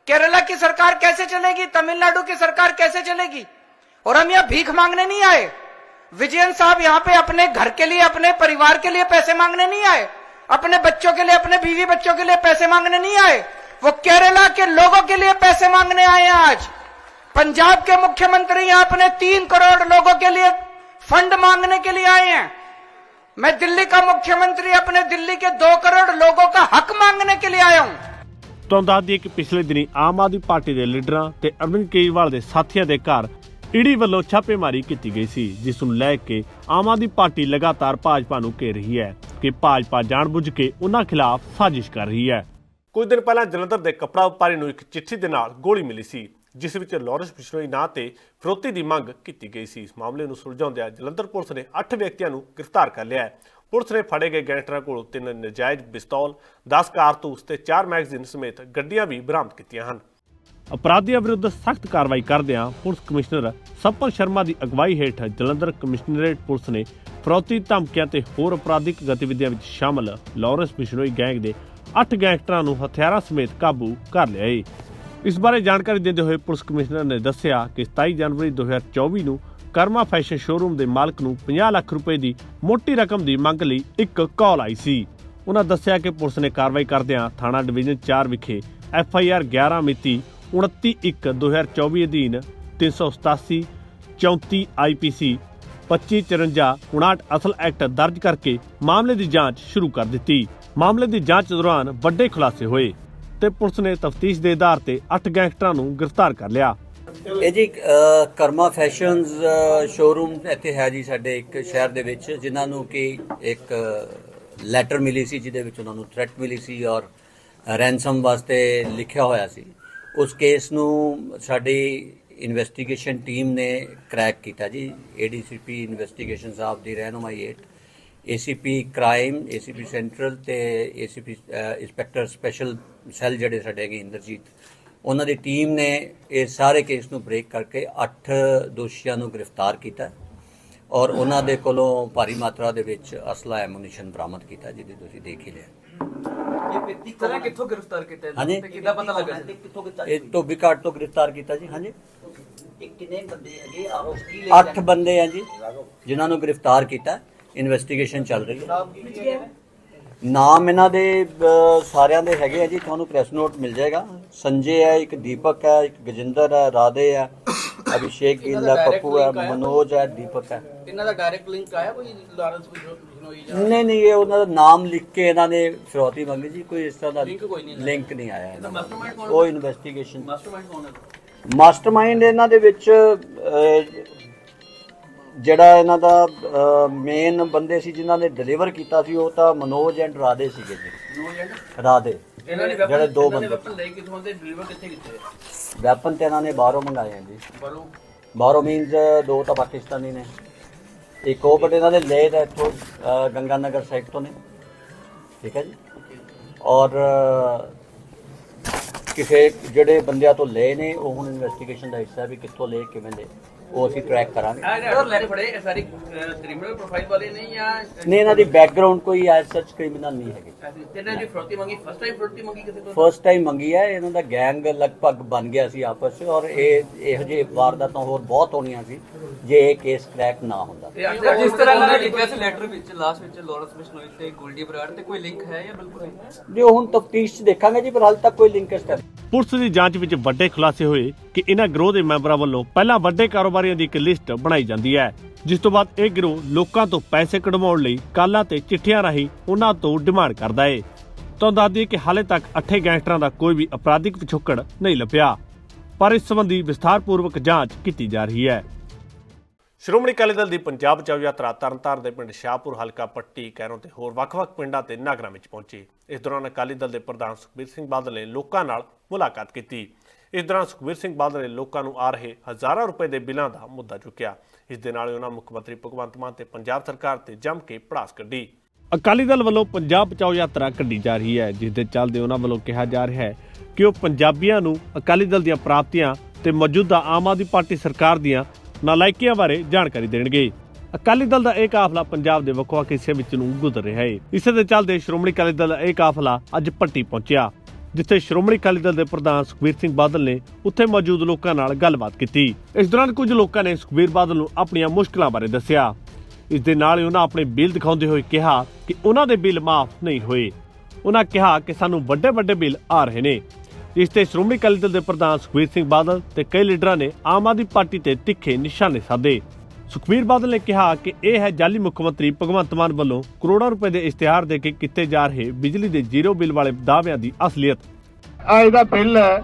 केरला की सरकार कैसे चलेगी? तमिलनाडु की सरकार कैसे चलेगी? और हम यहाँ भीख मांगने नहीं आए। विजयन साहब यहाँ पे अपने घर के लिए, अपने परिवार के लिए पैसे मांगने नहीं आए। अपने बच्चों के लिए, अपने बीवी बच्चों के लिए पैसे मांगने नहीं आए। वो केरला के लोगों के लिए पैसे मांगने आए हैं आज। पंजाब के मुख्यमंत्री यहाँ अपने तीन करोड़ लोगों के लिए फंड मांगने के लिए आए हैं। मैं दिल्ली का मुख्यमंत्री अपने दिल्ली के दो करोड़ लोगों का हक मांगने के लिए आया हूं ਤੁਹਾਨੂੰ ਦੱਸ ਦਈਏ ਕਿ ਪਿਛਲੇ ਦਿਨੀ ਆਮ ਆਦਮੀ ਪਾਰਟੀ ਦੇ ਲੀਡਰਾਂ ਤੇ ਅਰਵਿੰਦ ਕੇਜਰੀਵਾਲ ਦੇ ਸਾਥੀਆਂ ਦੇ ਘਰ ਈਡੀ ਵੱਲੋਂ ਛਾਪੇਮਾਰੀ ਕੀਤੀ ਗਈ ਸੀ ਜਿਸ ਨੂੰ ਲੈ ਕੇ ਆਮ ਆਦਮੀ ਪਾਰਟੀ ਲਗਾਤਾਰ ਭਾਜਪਾ ਨੂੰ ਘੇਰ ਰਹੀ ਹੈ ਕਿ ਭਾਜਪਾ ਜਾਣਬੁੱਝ ਕੇ ਉਹਨਾਂ ਖਿਲਾਫ ਸਾਜ਼ਿਸ਼ ਕਰ ਰਹੀ ਹੈ ਕੁਝ ਦਿਨ ਪਹਿਲਾਂ ਜਲੰਧਰ ਦੇ ਕੱਪੜਾ ਵਪਾਰੀ ਨੂੰ ਇੱਕ ਚਿੱਠੀ ਦੇ ਨਾਲ ਗੋਲੀ ਮਿਲੀ ਸੀ ਜਿਸ ਵਿੱਚ ਲਾਰੈਂਸ ਬਿਸ਼ਨੋਈ ਨਾਂ ਤੇ ਫਰੋਤੀ ਦੀ ਮੰਗ ਕੀਤੀ ਗਈ ਸੀ। ਇਸ ਮਾਮਲੇ ਨੂੰ ਸੁਲਝਾਉਂਦਿਆਂ ਜਲੰਧਰ ਪੁਲਿਸ ਨੇ 8 ਵਿਅਕਤੀਆਂ ਨੂੰ ਗ੍ਰਿਫਤਾਰ ਕਰ ਲਿਆ ਹੈ। ਪੁਲਿਸ ਨੇ ਫੜੇ ਗਏ ਗੈਂਗਸਟਰਾਂ ਕੋਲੋਂ ਤਿੰਨ ਨਜਾਇਜ਼ ਪਿਸਤੌਲ 10 ਕਾਰਤੂਸ ਤੇ 4 ਮੈਗਜ਼ੀਨ ਸਮੇਤ ਗੱਡੀਆਂ ਵੀ ਬਰਾਮਦ ਕੀਤੀਆਂ ਹਨ। ਅਪਰਾਧੀਆਂ ਵਿਰੁੱਧ ਸਖਤ ਕਾਰਵਾਈ ਕਰਦਿਆਂ ਪੁਲਿਸ ਕਮਿਸ਼ਨਰ ਸਪਨ ਸ਼ਰਮਾ ਦੀ ਅਗਵਾਈ ਹੇਠ ਜਲੰਧਰ ਕਮਿਸ਼ਨਰੇਟ ਪੁਲਿਸ ਨੇ ਫਰੌਤੀ ਧਮਕੀਆਂ ਤੇ ਹੋਰ ਅਪਰਾਧਿਕ ਗਤੀਵਿਧੀਆਂ ਵਿੱਚ ਸ਼ਾਮਲ ਲਾਰੈਂਸ ਬਿਸ਼ਨੋਈ ਗੈਂਗ ਦੇ 8 ਗੈਂਗਸਟਰਾਂ ਨੂੰ ਹਥਿਆਰਾਂ ਸਮੇਤ ਕਾਬੂ ਕਰ ਲਿਆ ਏ ਇਸ ਬਾਰੇ ਜਾਣਕਾਰੀ ਦਿੰਦੇ ਹੋਏ ਪੁਲਿਸ ਕਮਿਸ਼ਨਰ ਨੇ ਦੱਸਿਆ ਕਿ 27 ਜਨਵਰੀ 2024 ਨੂੰ ਕਰਮਾ ਫੈਸ਼ਨ ਸ਼ੋਰੂਮ ਦੇ ਮਾਲਕ ਨੂੰ 50 ਲੱਖ ਰੁਪਏ ਦੀ ਮੋਟੀ ਰਕਮ ਦੀ ਮੰਗ ਲਈ ਇੱਕ ਕਾਲ ਆਈ ਸੀ। ਉਹਨਾਂ ਦੱਸਿਆ ਕਿ ਪੁਲਿਸ ਨੇ ਕਾਰਵਾਈ ਕਰਦਿਆਂ ਥਾਣਾ ਡਿਵੀਜ਼ਨ 4 ਵਿਖੇ ਐਫ ਆਈ ਆਰ 11 ਮਿਤੀ 29/1/2024 ਅਧੀਨ 387 34 ਆਈਪੀਸੀ 2554 ਅਸਲ ਐਕਟ ਦਰਜ ਕਰਕੇ ਮਾਮਲੇ ਦੀ ਜਾਂਚ ਸ਼ੁਰੂ ਕਰ ਦਿੱਤੀ। ਮਾਮਲੇ ਦੀ ਜਾਂਚ ਦੌਰਾਨ ਵੱਡੇ ਖੁਲਾਸੇ ਹੋਏ। ਤੇ ਪੁਲਿਸ ਨੇ ਤਫਤੀਸ਼ ਦੇ ਆਧਾਰ ਤੇ 8 ਗੈਂਗਸਟਰਾਂ ਨੂੰ ਗ੍ਰਿਫਤਾਰ ਕਰ ਲਿਆ। ਇਹ ਜੀ ਕਰਮਾ ਫੈਸ਼ਨਸ ਅ, ਸ਼ੋਰੂਮ ਇੱਥੇ ਹੈ ਜੀ ਸਾਡੇ ਇੱਕ ਸ਼ਹਿਰ ਦੇ ਵਿੱਚ ਜਿਨ੍ਹਾਂ ਨੂੰ ਕਿ ਇੱਕ ਲੈਟਰ ਮਿਲੀ ਸੀ ਜਿਹਦੇ ਵਿੱਚ ਉਹਨਾਂ ਨੂੰ ਥ੍ਰੈਟ ਮਿਲੀ ਸੀ ਔਰ ਰੈਂਸਮ ਵਾਸਤੇ ਲਿਖਿਆ ਹੋਇਆ ਸੀ। ਉਸ ਕੇਸ ਨੂੰ ਸਾਡੀ ਇਨਵੈਸਟੀਗੇਸ਼ਨ ਟੀਮ ਨੇ ਕ੍ਰੈਕ ਕੀਤਾ ਜੀ। ਏਡੀਸੀਪੀ ਇਨਵੈਸਟੀਗੇਸ਼ਨ ਸਾਹਿਬ ਦੀ ਰਹਿਨੁਮਾਈ ਹੇਠ ਏਸੀਪੀ ਕ੍ਰਾਈਮ ਏਸੀਪੀ ਸੈਂਟਰਲ ਤੇ ਏਸੀਪੀ ਇੰਸਪੈਕਟਰ ਸਪੈਸ਼ਲ ਸੈੱਲ ਜਿਹੜੇ ਸਾਡੇ ਹੈਗੇ ਇੰਦਰਜੀਤ ਉਹਨਾਂ ਦੀ ਟੀਮ ਨੇ ਇਹ ਸਾਰੇ ਕੇਸ ਨੂੰ ਬ੍ਰੇਕ ਕਰਕੇ 8 ਦੋਸ਼ੀਆਂ ਨੂੰ ਗ੍ਰਿਫਤਾਰ ਕੀਤਾ ਔਰ ਉਹਨਾਂ ਦੇ ਕੋਲੋਂ ਭਾਰੀ ਮਾਤਰਾ ਦੇ ਵਿੱਚ ਅਸਲਾ ਐਮੂਨੀਸ਼ਨ ਬਰਾਮਦ ਕੀਤਾ ਜਿਹਦੀ ਤੁਸੀਂ ਦੇਖ ਹੀ ਲਿਆ। ਇਹ ਵਿਅਕਤੀ ਕਿੱਥੋਂ ਗ੍ਰਿਫਤਾਰ ਕੀਤਾ ਤੇ ਕਿੱਦਾਂ ਪਤਾ ਲੱਗਾ ਸੀ? ਕਿੱਥੋਂ ਕਿੱਥੋਂ ਇਹ ਧੋਬੀ ਘਾਟ ਤੋਂ ਗ੍ਰਿਫਤਾਰ ਕੀਤਾ ਜੀ ਹਾਂਜੀ। ਕਿੰਨੇ ਬੰਦੇ ਹੈਗੇ? ਆਰੋ ਕੀ ਲੈ 8 ਬੰਦੇ ਆ ਜੀ ਜਿਨ੍ਹਾਂ ਨੂੰ ਗ੍ਰਿਫਤਾਰ ਕੀਤਾ। ਇਨਵੈਸਟੀਗੇਸ਼ਨ ਚੱਲ ਰਹੀ ਹੈ। ਨਾਮ ਇਹਨਾਂ ਦੇ ਅਹ, ਸਾਰਿਆਂ ਦੇ ਹੈਗੇ ਆ ਜੀ ਤੁਹਾਨੂੰ ਪ੍ਰੈਸ ਨੋਟ ਮਿਲ ਜਾਏਗਾ। ਸੰਜੇ ਹੈ ਇੱਕ ਦੀਪਕ ਹੈ ਇੱਕ ਗਜਿੰਦਰ ਹੈ ਰਾਧੇ ਹੈ ਅਭਿਸ਼ੇਕ ਗਿੱਲ ਹੈ ਪੱਪੂ ਹੈ ਮਨੋਜ ਹੈ ਦੀਪਕ ਹੈ। ਇਹਨਾਂ ਦਾ ਡਾਇਰੈਕਟ ਲਿੰਕ ਆਇਆ ਕੋਈ ਲਾਰੈਂਸ ਬਿਸ਼ਨੋਈ ਜਾਂ ਨਹੀਂ ਨਹੀਂ ਇਹ ਉਹਨਾਂ ਦਾ ਨਾਮ ਲਿਖ ਕੇ ਇਹਨਾਂ ਨੇ ਫਿਰੌਤੀ ਮੰਗੀ ਜੀ ਕੋਈ ਇਸ ਤਰ੍ਹਾਂ ਦਾ Link ਕੋਈ ਨਹੀਂ। ਲਿੰਕ ਨਹੀਂ ਆਇਆ ਇਹਨਾਂ ਦਾ। mastermind ਕੌਣ ਉਹ ਇਨਵੈਸਟੀਗੇਸ਼ਨ ਮਾਸਟਰਮਾਈਂਡ ਕੌਣ ਹੈ? ਮਾਸਟਰਮਾਈਂਡ ਇਹਨਾਂ ਦੇ ਵਿੱਚ ਅਹ, ਜਿਹੜਾ ਇਹਨਾਂ ਦਾ ਮੇਨ ਬੰਦੇ ਸੀ ਜਿਨ੍ਹਾਂ ਨੇ ਡਿਲੀਵਰ ਕੀਤਾ ਸੀ ਉਹ ਤਾਂ ਮਨੋਜ ਐਂਡ ਰਾਧੇ ਸੀਗੇ ਜੀ। ਇਹਨਾਂ ਨੇ ਜਿਹੜੇ ਦੋ ਬੰਦੇ। ਵੈਪਨ ਲੈ ਕਿਥੋਂ ਦੇ ਡਿਲੀਵਰ ਕਿੱਥੇ ਕੀਤੇ? ਵੈਪਨ ਤੇ ਇਹਨਾਂ ਨੇ ਬਾਹਰੋਂ ਮੰਗਾਏ ਆ ਜੀ। ਬਾਹਰੋਂ? ਬਾਹਰੋਂ ਮੀਨਸ ਦੋ ਤਾਂ ਪਾਕਿਸਤਾਨੀ ਨੇ। ਇੱਕ ਉਹ ਬਟ ਇਹਨਾਂ ਨੇ ਲਏ ਤਾਂ ਇੱਥੋਂ ਗੰਗਾ ਨਗਰ ਸਾਈਡ ਤੋਂ ਨੇ। ਠੀਕ ਹੈ ਜੀ? ਔਰ ਕਿਸੇ ਜਿਹੜੇ ਬੰਦਿਆਂ ਤੋਂ ਲਏ ਨੇ ਉਹ ਹੁਣ ਇਨਵੈਸਟੀਗੇਸ਼ਨ ਦਾ ਹਿੱਸਾ ਵੀ ਕਿੱਥੋਂ ਲਏ ਕਿਵੇਂ ਲਏ। ਉਹ ਅਸੀਂ ਟਰੈਕ ਕਰਾਂਗੇ। ਆ ਲੈ ਫੜੇ ਸਾਰੀ ਕ੍ਰਿਮੀਨਲ ਪ੍ਰੋਫਾਈਲ ਵਾਲੇ ਨਹੀਂ ਜਾਂ ਨਹੀਂ ਇਹਨਾਂ ਦੀ ਬੈਕਗ੍ਰਾਉਂਡ ਕੋਈ ਐਜ਼ ਸੱਚ ਕ੍ਰਿਮੀਨਲ ਨਹੀਂ ਹੈਗੀ। ਐਸੀ ਤੇਨੇ ਜੀ ਫਰੋਤੀ ਮੰਗੀ ਫਸਟ ਟਾਈਮ ਫਰੋਤੀ ਮੰਗੀ ਕਿਸੇ ਤੋਂ? ਫਰਸਟ ਟਾਈਮ ਮੰਗੀ ਹੈ ਇਹਨਾਂ ਦਾ ਗੈਂਗ ਲਗਭਗ ਬਣ ਗਿਆ ਸੀ ਆਪਸ ਵਿੱਚ ਔਰ ਇਹ ਇਹੋ ਜਿਹੇ ਵਾਰਦਾਤਾਂ ਹੋਰ ਬਹੁਤ ਹੋਣੀਆਂ ਸੀ। ਜੇ ਇਹ ਕੇਸ ਕ੍ਰੈਕ ਨਾ ਹੁੰਦਾ। ਜਿਸ ਤਰ੍ਹਾਂ ਇਹਨਾਂ ਨੇ ਲਿਖਿਆ ਸੀ ਲੈਟਰ ਵਿੱਚ ਲਾਸਟ ਵਿੱਚ ਲਾਰੈਂਸ ਬਿਸ਼ਨੋਈ ਤੇ ਗੋਲਡੀ ਬਰਾੜ ਤੇ ਕੋਈ ਲਿੰਕ ਹੈ ਜਾਂ ਬਿਲਕੁਲ ਨਹੀਂ? ਜੋ ਹੁਣ ਤਫਤੀਸ਼ 'ਚ ਦੇਖਾਂਗੇ ਜੀ ਪਰ ਹਾਲ ਤੱਕ ਕੋਈ ਲਿੰਕ ਇਸ ਪੁਲਿਸ ਦੀ ਜਾਂਚ ਵਿੱਚ ਵੱਡੇ ਖੁਲਾਸੇ ਹੋਏ ਕਿ ਇਹਨਾਂ ਗਰੋਹ ਦੇ ਮੈਂਬਰਾਂ ਵੱਲੋਂ ਪਹਿਲਾਂ ਵੱਡੇ ਕਾਰੋਬਾਰੀਆਂ ਦੀ ਇੱਕ ਲਿਸਟ ਬਣਾਈ ਜਾਂਦੀ ਹੈ ਜਿਸ ਤੋਂ ਬਾਅਦ ਇਹ ਗਰੋਹ ਲੋਕਾਂ ਤੋਂ ਪੈਸੇ ਕਢਵਾਉਣ ਲਈ ਕਾਲਾਂ ਤੇ ਚਿੱਠੀਆਂ ਰਾਹੀਂ ਉਹਨਾਂ ਤੋਂ ਡਿਮਾਂਡ ਕਰਦਾ ਹੈ ਤਾਂ ਦੱਸ ਦਈਏ ਕਿ ਹਾਲੇ ਤੱਕ ਅੱਠੇ ਗੈਂਗਸਟਰਾਂ ਦਾ ਕੋਈ ਵੀ ਅਪਰਾਧਿਕ ਪਿਛੋਕੜ ਨਹੀਂ ਲੱਭਿਆ ਪਰ ਇਸ ਸੰਬੰਧੀ ਵਿਸਥਾਰਪੂਰਵਕ ਜਾਂਚ ਕੀਤੀ ਜਾ ਰਹੀ ਹੈ। ਸ਼੍ਰੋਮਣੀ ਅਕਾਲੀ ਦਲ ਦੀ ਪੰਜਾਬ ਬਚਾਓ ਯਾਤਰਾ ਤਰਨਤਾਰਨ ਦੇ ਪਿੰਡ ਸ਼ਾਹਪੁਰ, ਹਲਕਾ ਪੱਟੀ ਕੈਰੋਂ ਤੇ ਹੋਰ ਵੱਖ-ਵੱਖ ਪਿੰਡਾਂ ਤੇ ਨਗਰਾਂ ਵਿੱਚ ਪਹੁੰਚੀ। ਇਸ ਦੌਰਾਨ ਅਕਾਲੀ ਦਲ ਦੇ ਪ੍ਰਧਾਨ ਸੁਖਬੀਰ ਸਿੰਘ ਬਾਦਲ ਨੇ ਲੋਕਾਂ ਨਾਲ ਮੁਲਾਕਾਤ ਕੀਤੀ। ਇਸ ਦੌਰਾਨ ਸੁਖਬੀਰ ਸਿੰਘ ਬਾਦਲ ਨੇ ਲੋਕਾਂ ਨੂੰ ਆ ਰਹੇ ਹਜ਼ਾਰਾਂ ਰੁਪਏ ਦੇ ਬਿੱਲਾਂ ਦਾ ਮੁੱਦਾ ਚੁੱਕਿਆ। ਇਸ ਦੇ ਨਾਲ ਹੀ ਉਹਨਾਂ ਮੁੱਖ ਮੰਤਰੀ ਭਗਵੰਤ ਮਾਨ ਤੇ ਪੰਜਾਬ ਸਰਕਾਰ ਤੇ ਜੰਮ ਕੇ ਪੜਾਸ ਕੱਢੀ। ਅਕਾਲੀ ਦਲ ਵੱਲੋਂ ਪੰਜਾਬ ਬਚਾਓ ਯਾਤਰਾ ਕੱਢੀ ਜਾ ਰਹੀ ਹੈ, ਜਿਸ ਦੇ ਚੱਲਦੇ ਉਹਨਾਂ ਵੱਲੋਂ ਕਿਹਾ ਜਾ ਰਿਹਾ ਹੈ ਕਿ ਉਹ ਪੰਜਾਬੀਆਂ ਨੂੰ ਅਕਾਲੀ ਦਲ ਦੀਆਂ ਪ੍ਰਾਪਤੀਆਂ ਤੇ ਮੌਜੂਦਾ ਆਮ ਆਦਮੀ ਪਾਰਟੀ ਸਰਕਾਰ ਦੀਆਂ ਨਾਲਾਇਕੀਆਂ ਬਾਰੇ ਜਾਣਕਾਰੀ ਦੇਣਗੇ। ਅਕਾਲੀ ਦਲ ਦਾ ਇਹ ਕਾਫਲਾ ਪੰਜਾਬ ਦੇ ਵੱਖ-ਵੱਖ ਹਿੱਸਿਆਂ ਵਿੱਚ ਨੂੰ ਗੁਜ਼ਰ ਰਿਹਾ ਹੈ। ਇਸੇ ਦੇ ਚੱਲਦੇ ਸ਼੍ਰੋਮਣੀ ਅਕਾਲੀ ਦਲ ਦਾ ਇਹ ਕਾਫਲਾ ਅੱਜ ਪੱਟੀ ਪਹੁੰਚਿਆ, ਜਿੱਥੇ ਸ਼੍ਰੋਮਣੀ ਅਕਾਲੀ ਦਲ ਦੇ ਪ੍ਰਧਾਨ ਸੁਖਬੀਰ ਸਿੰਘ ਬਾਦਲ ਨੇ ਉੱਥੇ ਮੌਜੂਦ ਲੋਕਾਂ ਨਾਲ ਗੱਲਬਾਤ ਕੀਤੀ। ਇਸ ਦੌਰਾਨ ਕੁਝ ਲੋਕਾਂ ਨੇ ਸੁਖਬੀਰ ਬਾਦਲ ਨੂੰ ਆਪਣੀਆਂ ਮੁਸ਼ਕਲਾਂ ਬਾਰੇ ਦੱਸਿਆ। ਇਸ ਦੇ ਨਾਲ ਹੀ ਉਹਨਾਂ ਆਪਣੇ ਬਿੱਲ ਦਿਖਾਉਂਦੇ ਹੋਏ ਕਿਹਾ ਕਿ ਉਹਨਾਂ ਦੇ ਬਿੱਲ ਮਾਫ ਨਹੀਂ ਹੋਏ। ਉਹਨਾਂ ਕਿਹਾ ਕਿ ਸਾਨੂੰ ਵੱਡੇ ਵੱਡੇ ਬਿੱਲ ਆ ਰਹੇ ਨੇ। ਇਸ ਤੇ ਸ਼੍ਰੋਮਣੀ ਅਕਾਲੀ ਦਲ ਦੇ ਪ੍ਰਧਾਨ ਸੁਖਬੀਰ ਸਿੰਘ ਬਾਦਲ ਤੇ ਕਈ ਲੀਡਰਾਂ ਨੇ ਆਮ ਆਦਮੀ ਪਾਰਟੀ ਤੇ ਤਿੱਖੇ ਨਿਸ਼ਾਨੇ ਸਾਧੇ। ਸੁਖਬੀਰ ਬਾਦਲ ਨੇ ਕਿਹਾ ਕਿ ਇਹ ਹੈ ਜਾਲੀ ਮੁੱਖ ਮੰਤਰੀ ਭਗਵੰਤ ਮਾਨ ਵੱਲੋਂ ਕਰੋੜਾਂ ਰੁਪਏ ਦੇ ਇਸ਼ਤਿਹਾਰ ਦੇ ਕੇ ਕੀਤੇ ਜਾ ਰਹੇ ਬਿਜਲੀ ਦੇ ਜ਼ੀਰੋ ਬਿੱਲ ਵਾਲੇ ਦਾਅਵਿਆਂ ਦੀ ਅਸਲੀਅਤ। ਆ ਇਹਦਾ ਬਿੱਲ ਹੈ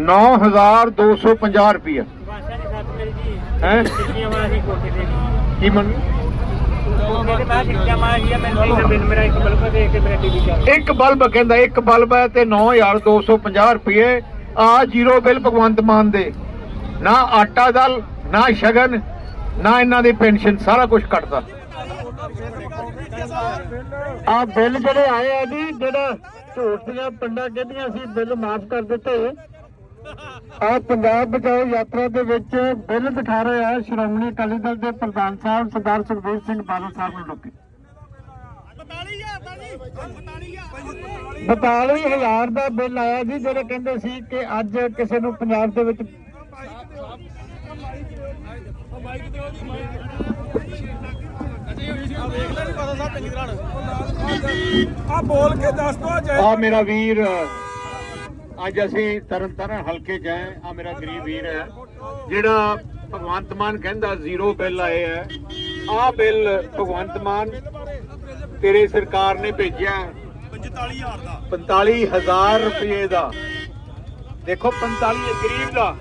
9250 ਰੁਪਏ। ਹੈ? ਕੀ ਮੰਗ ਇੱਕ ਬਲਬ ਕਹਿੰਦਾ, ਇੱਕ ਬਲਬ ਹੈ ਤੇ 9250 ਰੁਪਏ। ਆ ਜ਼ੀਰੋ ਬਿੱਲ ਭਗਵੰਤ ਮਾਨ ਦੇ। ਨਾ ਆਟਾ ਦਲ, ਨਾ ਸ਼ਗਨ, ਨਾ ਇਹਨਾਂ ਦੀ ਪੈਨਸ਼ਨ, ਸਾਰਾ ਕੁਝ ਕੱਟਦਾ। ਆ ਬਿੱਲ ਜਿਹੜੇ ਆਏ ਆ ਜੀ, ਜਿਹੜਾ ਝੂਠ ਦੀਆਂ ਪਿੰਡਾਂ ਕਹਿੰਦੀਆਂ ਸੀ, ਬਿੱਲ ਮਾਫ ਕਰ ਦਿੱਤੇ। ਆ ਪੰਜਾਬ ਬਚਾਓ ਯਾਤਰਾ ਦੇ ਵਿੱਚ ਬਿੱਲ ਦਿਖਾ ਰਹੇ ਆ ਸ਼੍ਰੋਮਣੀ ਅਕਾਲੀ ਦਲ ਦੇ ਪ੍ਰਧਾਨ ਸਾਹਿਬ ਸਰਦਾਰ ਸੁਖਬੀਰ ਸਿੰਘ ਬਾਦਲ ਸਾਹਿਬ ਨੂੰ ਲੋਕੀ। 42000 ਦਾ ਬਿੱਲ ਆਇਆ ਜੀ ਜਿਹੜੇ ਕਹਿੰਦੇ ਸੀ ਕਿ ਅੱਜ ਕਿਸੇ ਨੂੰ ਪੰਜਾਬ ਦੇ ਵਿੱਚ ਆ ਬੋਲ ਕੇ ਦੱਸ ਦੋ ਆ ਮੇਰਾ ਵੀਰ ਅੱਜ ਅਸੀਂ ਤਰਨ ਹਲਕੇ ਚ ਆਏ ਆ ਮੇਰਾ ਗਰੀਬ ਵੀਰ ਹੈ, ਜਿਹੜਾ ਭਗਵੰਤ ਮਾਨ ਕਹਿੰਦਾ ਜ਼ੀਰੋ ਬਿੱਲ ਆਏ ਹੈ। ਆ ਬਿੱਲ ਭਗਵੰਤ ਮਾਨ ਤੇਰੇ ਸਰਕਾਰ ਨੇ ਭੇਜਿਆ 45000 ਦਾ। 45000 ਰੁਪਏ ਦਾ। ਦੇਖੋ 45 ਗਰੀਬ ਦਾ।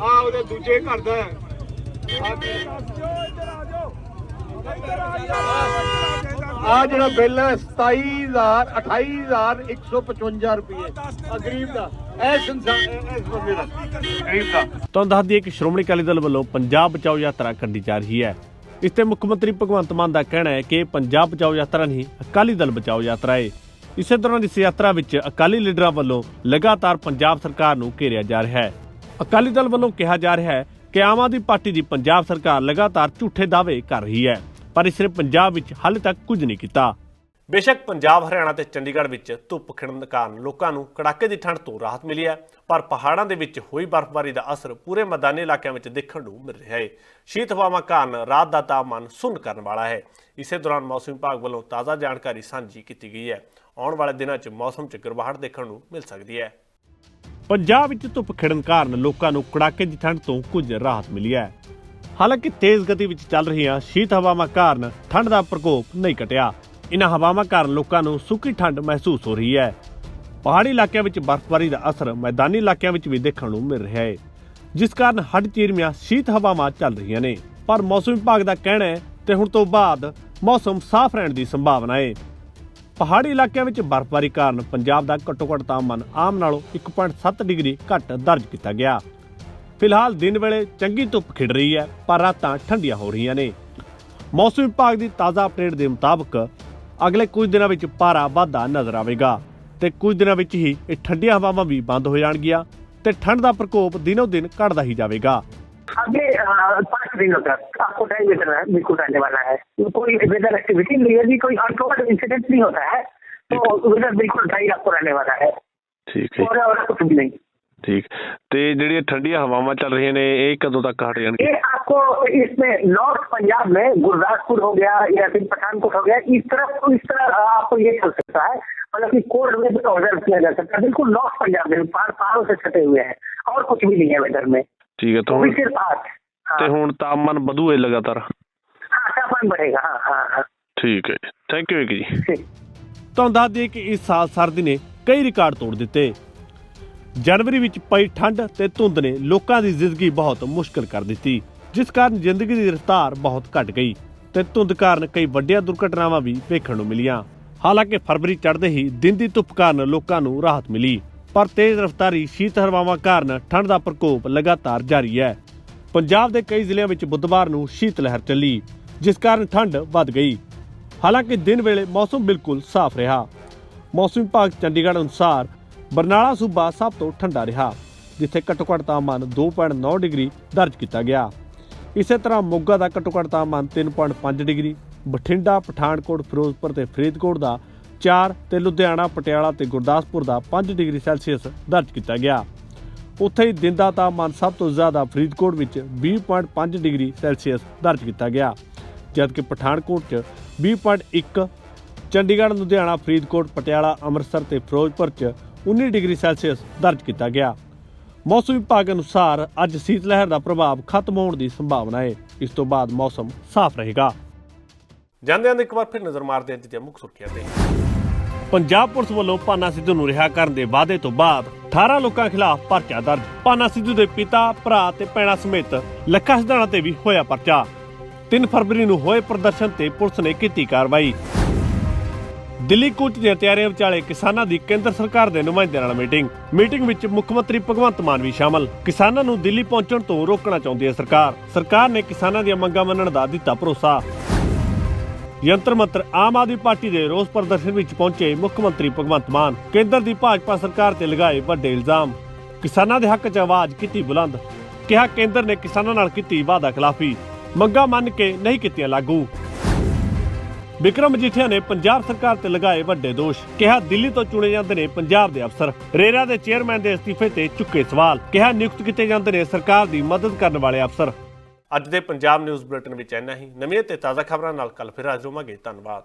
ਆ ਉਹਦੇ ਦੂਜੇ ਘਰ ਦਾ ਹੈ। ਆ ਜਿਹੜਾ ਬਿੱਲ ਹੈ 27000 28155 ਰੁਪਏ। ਆ ਗਰੀਬ ਦਾ। ਇਸ ਬੰਦੇ ਦਾ। ਗਰੀਬ ਦਾ। ਤੁਹਾਨੂੰ ਦੱਸ ਦਈਏ ਕਿ ਸ਼੍ਰੋਮਣੀ ਅਕਾਲੀ ਦਲ ਵੱਲੋਂ ਪੰਜਾਬ ਬਚਾਓ ਯਾਤਰਾ ਕੱਢੀ ਜਾ ਰਹੀ ਹੈ। ਇਸ ਤੇ ਮੁੱਖ ਮੰਤਰੀ ਭਗਵੰਤ ਮਾਨ ਦਾ ਕਹਿਣਾ ਹੈ ਕਿ ਪੰਜਾਬ ਬਚਾਓ ਯਾਤਰਾ ਨਹੀਂ ਅਕਾਲੀ ਦਲ ਬਚਾਓ ਯਾਤਰਾ ਹੈ। ਇਸੇ ਦੌਰਾਨ ਇਸ ਯਾਤਰਾ ਵਿੱਚ ਅਕਾਲੀ ਲੀਡਰਾਂ ਵੱਲੋਂ ਲਗਾਤਾਰ ਪੰਜਾਬ ਸਰਕਾਰ ਨੂੰ ਘੇਰਿਆ ਜਾ ਰਿਹਾ ਹੈ। ਅਕਾਲੀ ਦਲ ਵੱਲੋਂ ਕਿਹਾ ਜਾ ਰਿਹਾ ਹੈ ਕਿ ਆਮ ਆਦਮੀ ਪਾਰਟੀ ਦੀ ਪੰਜਾਬ ਸਰਕਾਰ ਲਗਾਤਾਰ ਝੂਠੇ ਦਾਅਵੇ ਕਰ ਰਹੀ ਹੈ। ਪਰ ਇਸ ਨੇ ਪੰਜਾਬ ਵਿੱਚ ਹਾਲੇ ਤੱਕ ਕੁਝ ਨਹੀਂ ਕੀਤਾ। ਬੇਸ਼ੱਕ ਪੰਜਾਬ ਹਰਿਆਣਾ ਤੇ ਚੰਡੀਗੜ੍ਹ ਵਿੱਚ ਧੁੱਪ ਖਿੜਨ ਕਾਰਨ ਲੋਕਾਂ ਨੂੰ ਕੜਾਕੇ ਦੀ ਠੰਡ ਤੋਂ ਰਾਹਤ ਮਿਲੀ ਹੈ ਪਰ ਪਹਾੜਾਂ ਦੇ ਵਿੱਚ ਹੋਈ ਬਰਫ਼ਬਾਰੀ ਦਾ ਅਸਰ ਪੂਰੇ ਮੈਦਾਨੀ ਇਲਾਕਿਆਂ ਵਿੱਚ ਦੇਖਣ ਨੂੰ ਮਿਲ ਰਿਹਾ ਹੈ। ਸ਼ੀਤ ਹਵਾਵਾਂ ਕਾਰਨ ਰਾਤ ਦਾ ਤਾਪਮਾਨ ਸੁੰਨ ਕਰਨ ਵਾਲਾ ਹੈ। ਇਸੇ ਦੌਰਾਨ ਮੌਸਮ ਵਿਭਾਗ ਵੱਲੋਂ ਤਾਜ਼ਾ ਜਾਣਕਾਰੀ ਸਾਂਝੀ ਕੀਤੀ ਗਈ ਹੈ। ਆਉਣ ਵਾਲੇ ਦਿਨਾਂ 'ਚ ਮੌਸਮ 'ਚ ਗਿਰਵਾਹਟ ਦੇਖਣ ਨੂੰ ਮਿਲ ਸਕਦੀ ਹੈ। ਪੰਜਾਬ ਵਿੱਚ ਧੁੱਪ ਖਿੜਨ ਕਾਰਨ ਲੋਕਾਂ ਨੂੰ ਕੜਾਕੇ ਦੀ ਠੰਡ ਤੋਂ ਕੁਝ ਰਾਹਤ ਮਿਲੀ ਹੈ। ਹਾਲਾਂਕਿ ਤੇਜ਼ ਗਤੀ ਵਿੱਚ ਚੱਲ ਰਹੀਆਂ ਸ਼ੀਤ ਹਵਾਵਾਂ ਕਾਰਨ ਠੰਡ ਦਾ ਪ੍ਰਕੋਪ ਨਹੀਂ ਘਟਿਆ। ਇਨ੍ਹਾਂ ਹਵਾਵਾਂ ਕਾਰਨ ਲੋਕਾਂ ਨੂੰ ਸੁੱਕੀ ਠੰਡ ਮਹਿਸੂਸ ਹੋ ਰਹੀ ਹੈ। ਪਹਾੜੀ ਇਲਾਕਿਆਂ ਵਿੱਚ ਬਰਫ਼ਬਾਰੀ ਦਾ ਅਸਰ ਮੈਦਾਨੀ ਇਲਾਕਿਆਂ ਵਿੱਚ ਵੀ ਦੇਖਣ ਨੂੰ ਮਿਲ ਰਿਹਾ ਹੈ, ਜਿਸ ਕਾਰਨ ਹੱਡ ਚੀਰਮੀਆਂ ਸ਼ੀਤ ਹਵਾਵਾਂ ਚੱਲ ਰਹੀਆਂ ਨੇ। ਪਰ ਮੌਸਮ ਵਿਭਾਗ ਦਾ ਕਹਿਣਾ ਹੈ ਤੇ ਹੁਣ ਤੋਂ ਬਾਅਦ ਮੌਸਮ ਸਾਫ਼ ਰਹਿਣ ਦੀ ਸੰਭਾਵਨਾ ਹੈ। ਪਹਾੜੀ ਇਲਾਕਿਆਂ ਵਿੱਚ ਬਰਫ਼ਬਾਰੀ ਕਾਰਨ ਪੰਜਾਬ ਦਾ ਘੱਟੋ-ਘੱਟ ਤਾਪਮਾਨ ਆਮ ਨਾਲੋਂ 1.7 ਡਿਗਰੀ ਘੱਟ ਦਰਜ ਕੀਤਾ ਗਿਆ। ਫਿਲਹਾਲ ਦਿਨ ਵੇਲੇ ਚੰਗੀ ਧੁੱਪ ਖਿੜ ਰਹੀ ਹੈ ਪਰ ਰਾਤਾਂ ਠੰਡੀਆਂ ਹੋ ਰਹੀਆਂ ਨੇ ਮੌਸਮ ਵਿਭਾਗ ਦੀ ਤਾਜ਼ਾ ਅਪਡੇਟ ਦੇ ਮੁਤਾਬਕ ਅਗਲੇ ਕੁਝ ਦਿਨਾਂ ਵਿੱਚ ਪਾਰਾ ਵਾਧਾ ਨਜ਼ਰ ਆਵੇਗਾ ਤੇ ਕੁਝ ਦਿਨਾਂ ਵਿੱਚ ਹੀ ਇਹ ਠੰਡੀਆਂ ਹਵਾਵਾਂ ਵੀ ਬੰਦ ਹੋ ਜਾਣਗੀਆਂ ਤੇ ਠੰਡ ਦਾ ਪ੍ਰਕੋਪ ਦਿਨੋਂ ਦਿਨ ਘਟਦਾ ਹੀ ਜਾਵੇਗਾ आगे अ, पाँच दिनों तक आपको टाइम वेदर है बिल्कुल रहने वाला है कोई वेदर एक्टिविटी नहीं है जी कोई अनकवर्ड इंसिडेंट नहीं होता है तो उधर बिल्कुल ढाई आपको रहने वाला है ਠੀਕ ਹੈ और और कुछ भी नहीं ਠੀਕ ਤੇ ਜਿਹੜੀਆਂ ਠੰਡੀਆਂ ਹਵਾਵਾਂ ਚੱਲ ਰਹੀਆਂ ਨੇ ਇਹ कदों तक हट जाएंगे ये आपको इसमें नॉर्थ पंजाब में गुरदासपुर हो गया या फिर पठानकोट हो गया इस तरफ इस तरह आपको ये चल सकता है मतलब कि कोल्ड वेदर ऑब्जर्व किया जा सकता है बिल्कुल नॉर्थ पंजाब में पहाड़ पहाड़ों से छटे हुए हैं और कुछ भी नहीं है वेदर में ਠੀਕ ਹੈ वो ਤਾਂ भी ਹੁਣ सिर्फ आज हाँ ਤੇ ਹੁਣ ਤਾਪਮਾਨ ਵਧੂਏ ਲਗਾਤਾਰ हाँ तापमान बढ़ेगा हाँ हाँ हाँ ਠੀਕ ਹੈ ਥੈਂਕ ਯੂ ਜੀ ठीक ਤੁਹਾਨੂੰ ਦੱਸ ਦਈਏ ਕਿ ਇਸ ਸਾਲ ਸਰਦੀ ਨੇ ਕਈ ਰਿਕਾਰਡ ਤੋੜ ਦਿੱਤੇ ਜਨਵਰੀ ਵਿੱਚ ਪਈ ਠੰਡ ਤੇ ਧੁੰਦ ਨੇ ਲੋਕਾਂ ਦੀ ਜ਼ਿੰਦਗੀ ਬਹੁਤ ਮੁਸ਼ਕਲ ਕਰ ਦਿੱਤੀ, ਜਿਸ ਕਾਰਨ ਜ਼ਿੰਦਗੀ ਦੀ ਰਫ਼ਤਾਰ ਬਹੁਤ ਘਟ ਗਈ ਤੇ ਧੁੰਦ ਕਾਰਨ ਕਈ ਵੱਡੀਆਂ ਦੁਰਘਟਨਾਵਾਂ ਵੀ ਵੇਖਣ ਨੂੰ ਮਿਲੀਆਂ। ਹਾਲਾਂਕਿ ਫਰਵਰੀ ਚੜ੍ਹਦੇ ਹੀ ਦਿਨ ਦੀ ਧੁੱਪ ਕਾਰਨ ਲੋਕਾਂ ਨੂੰ ਰਾਹਤ ਮਿਲੀ, ਪਰ ਤੇਜ਼ ਰਫ਼ਤਾਰੀ ਸ਼ੀਤ ਹਵਾਵਾਂ ਕਾਰਨ ਠੰਡ ਦਾ ਪ੍ਰਕੋਪ ਲਗਾਤਾਰ ਜਾਰੀ ਹੈ। ਪੰਜਾਬ ਦੇ ਕਈ ਜ਼ਿਲ੍ਹਿਆਂ ਵਿੱਚ ਬੁੱਧਵਾਰ ਨੂੰ ਸ਼ੀਤ ਲਹਿਰ ਚੱਲੀ, ਜਿਸ ਕਾਰਨ ਠੰਡ ਵੱਧ ਗਈ। ਹਾਲਾਂਕਿ ਦਿਨ ਵੇਲੇ ਮੌਸਮ ਬਿਲਕੁਲ ਸਾਫ਼ ਰਿਹਾ। ਮੌਸਮ ਵਿਭਾਗ ਚੰਡੀਗੜ੍ਹ ਅਨੁਸਾਰ ਬਰਨਾਲਾ ਸੂਬਾ ਸਭ ਤੋਂ ਠੰਡਾ ਰਿਹਾ, ਜਿੱਥੇ ਘੱਟੋ-ਘੱਟ ਤਾਪਮਾਨ 2.9 ਡਿਗਰੀ ਦਰਜ ਕੀਤਾ ਗਿਆ। ਇਸੇ ਤਰ੍ਹਾਂ ਮੋਗਾ ਦਾ ਘੱਟੋ-ਘੱਟ ਤਾਪਮਾਨ 3.5 ਡਿਗਰੀ, ਬਠਿੰਡਾ, ਪਠਾਨਕੋਟ, ਫਿਰੋਜ਼ਪੁਰ ਤੇ ਫਰੀਦਕੋਟ ਦਾ 4 ਤੇ ਲੁਧਿਆਣਾ, ਪਟਿਆਲਾ ਤੇ ਗੁਰਦਾਸਪੁਰ ਦਾ 5 ਡਿਗਰੀ ਸੈਲਸੀਅਸ ਦਰਜ ਕੀਤਾ ਗਿਆ। ਉੱਥੇ ਹੀ ਦਿਨ ਦਾ ਤਾਪਮਾਨ ਸਭ ਤੋਂ ਜ਼ਿਆਦਾ ਫਰੀਦਕੋਟ ਵਿੱਚ 20.5 ਡਿਗਰੀ ਸੈਲਸੀਅਸ ਦਰਜ ਕੀਤਾ ਗਿਆ, ਜਦਕਿ ਪਠਾਨਕੋਟ 'ਚ 20.1 ਚੰਡੀਗੜ੍ਹ, ਲੁਧਿਆਣਾ, ਫਰੀਦਕੋਟ, ਪਟਿਆਲਾ, ਅੰਮ੍ਰਿਤਸਰ ਤੇ ਫਿਰੋਜ਼ਪੁਰ 'ਚ 19 ਡਿਗਰੀ ਸੈਲਸੀਅਸ ਦਰਜ ਕੀਤਾ ਗਿਆ। ਮੌਸਮ ਵਿਭਾਗ ਅਨੁਸਾਰ ਅੱਜ ਸੀਤ ਲਹਿਰ ਦਾ ਪ੍ਰਭਾਵ ਖਤਮ ਹੋਣ ਦੀ ਸੰਭਾਵਨਾ ਹੈ ਇਸ ਤੋਂ ਬਾਅਦ ਮੌਸਮ ਸਾਫ਼ ਰਹੇਗਾ। ਜਾਂਦੇ ਜਾਂਦੇ ਇੱਕ ਵਾਰ ਫਿਰ ਨਜ਼ਰ ਮਾਰਦੇ ਹਾਂ ਜਿੱਤੇ ਮੁੱਖ ਸੁਰਖੀਆਂ ਤੇ ਪੰਜਾਬ ਪੁਲਿਸ ਵੱਲੋਂ ਪਾਨਾ ਸਿੱਧੂ ਨੂੰ ਰਿਹਾ ਕਰਨ ਦੇ ਵਾਅਦੇ ਤੋਂ ਬਾਅਦ 18 ਲੋਕਾਂ ਖਿਲਾਫ ਪਰਚਾ ਦਰਜ। ਪਾਨਾ ਸਿੱਧੂ ਦੇ ਪਿਤਾ ਭਰਾ ਤੇ ਪੈਣਾ ਸਮੇਤ ਲੱਖਾਂ ਸਿਧਾਣਾ ਤੇ ਵੀ ਹੋਇਆ ਪਰਚਾ। 3 ਫਰਵਰੀ ਨੂੰ ਹੋਏ ਪ੍ਰਦਰਸ਼ਨ ਤੇ ਪੁਲਿਸ ਨੇ ਕੀਤੀ ਕਾਰਵਾਈ। ਦਿੱਲੀ ਕੂਚ ਦੀਆਂ ਤਿਆਰੀਆਂ ਵਿਚਾਲੇ ਕਿਸਾਨਾਂ ਦੀ ਕੇਂਦਰ ਸਰਕਾਰ ਦੇ ਨੁਮਾਇੰਦਿਆਂ ਨਾਲ ਮੀਟਿੰਗ। ਮੀਟਿੰਗ ਵਿੱਚ ਮੁੱਖ ਮੰਤਰੀ ਭਗਵੰਤ ਮਾਨ ਵੀ ਸ਼ਾਮਲ। ਕਿਸਾਨਾਂ ਨੂੰ ਦਿੱਲੀ ਪਹੁੰਚਣ ਤੋਂ ਰੋਕਣਾ ਚਾਹੁੰਦੀ ਹੈ ਸਰਕਾਰ। ਸਰਕਾਰ ਨੇ ਕਿਸਾਨਾਂ ਦੀਆਂ ਮੰਗਾਂ ਮੰਨਣ ਦਾ ਦਿੱਤਾ ਭਰੋਸਾ। ਯੰਤਰ ਮੰਤਰ ਆਮ ਆਦਮੀ ਪਾਰਟੀ ਦੇ ਰੋਸ ਪ੍ਰਦਰਸ਼ਨ ਵਿੱਚ ਪਹੁੰਚੇ ਮੁੱਖ ਮੰਤਰੀ ਭਗਵੰਤ ਮਾਨ। ਕੇਂਦਰ ਦੀ ਭਾਜਪਾ ਸਰਕਾਰ ਤੇ ਲਗਾਏ ਵੱਡੇ ਇਲਜ਼ਾਮ। ਕਿਸਾਨਾਂ ਦੇ ਹੱਕ 'ਚ ਆਵਾਜ਼ ਕੀਤੀ ਬੁਲੰਦ। ਕਿਹਾ ਕੇਂਦਰ ਨੇ ਕਿਸਾਨਾਂ ਨਾਲ ਕੀਤੀ ਵਾਅਦਾ ਖਿਲਾਫੀ। ਮੰਗਾਂ ਮੰਨ ਕੇ ਨਹੀਂ ਕੀਤੀਆਂ ਲਾਗੂ। ਵਿਕਰਮ ਮਜੀਠੀਆ ਨੇ ਪੰਜਾਬ ਸਰਕਾਰ ਤੇ ਲਗਾਏ ਵੱਡੇ ਦੋਸ਼। ਕਿਹਾ ਦਿੱਲੀ ਤੋਂ ਚੁਣੇ ਜਾਂਦੇ ਨੇ ਪੰਜਾਬ ਦੇ ਅਫਸਰ। ਰੇਰਾ ਦੇ ਚੇਅਰਮੈਨ ਦੇ ਅਸਤੀਫੇ ਤੇ ਚੁੱਕੇ ਸਵਾਲ। ਕਿਹਾ ਨਿਯੁਕਤ ਕੀਤੇ ਜਾਂਦੇ ਨੇ ਸਰਕਾਰ ਦੀ ਮਦਦ ਕਰਨ ਵਾਲੇ ਅਫਸਰ। ਅੱਜ ਦੇ ਪੰਜਾਬ ਨਿਊਜ਼ ਬੁਲੇਟਿਨ ਵਿੱਚ ਇੰਨਾ ਹੀ। ਨਵੀਆਂ ਤੇ ਤਾਜ਼ਾ ਖਬਰਾਂ ਨਾਲ ਕੱਲ ਫਿਰ ਹਾਜ਼ਰ ਹੋਵਾਂਗੇ। ਧੰਨਵਾਦ।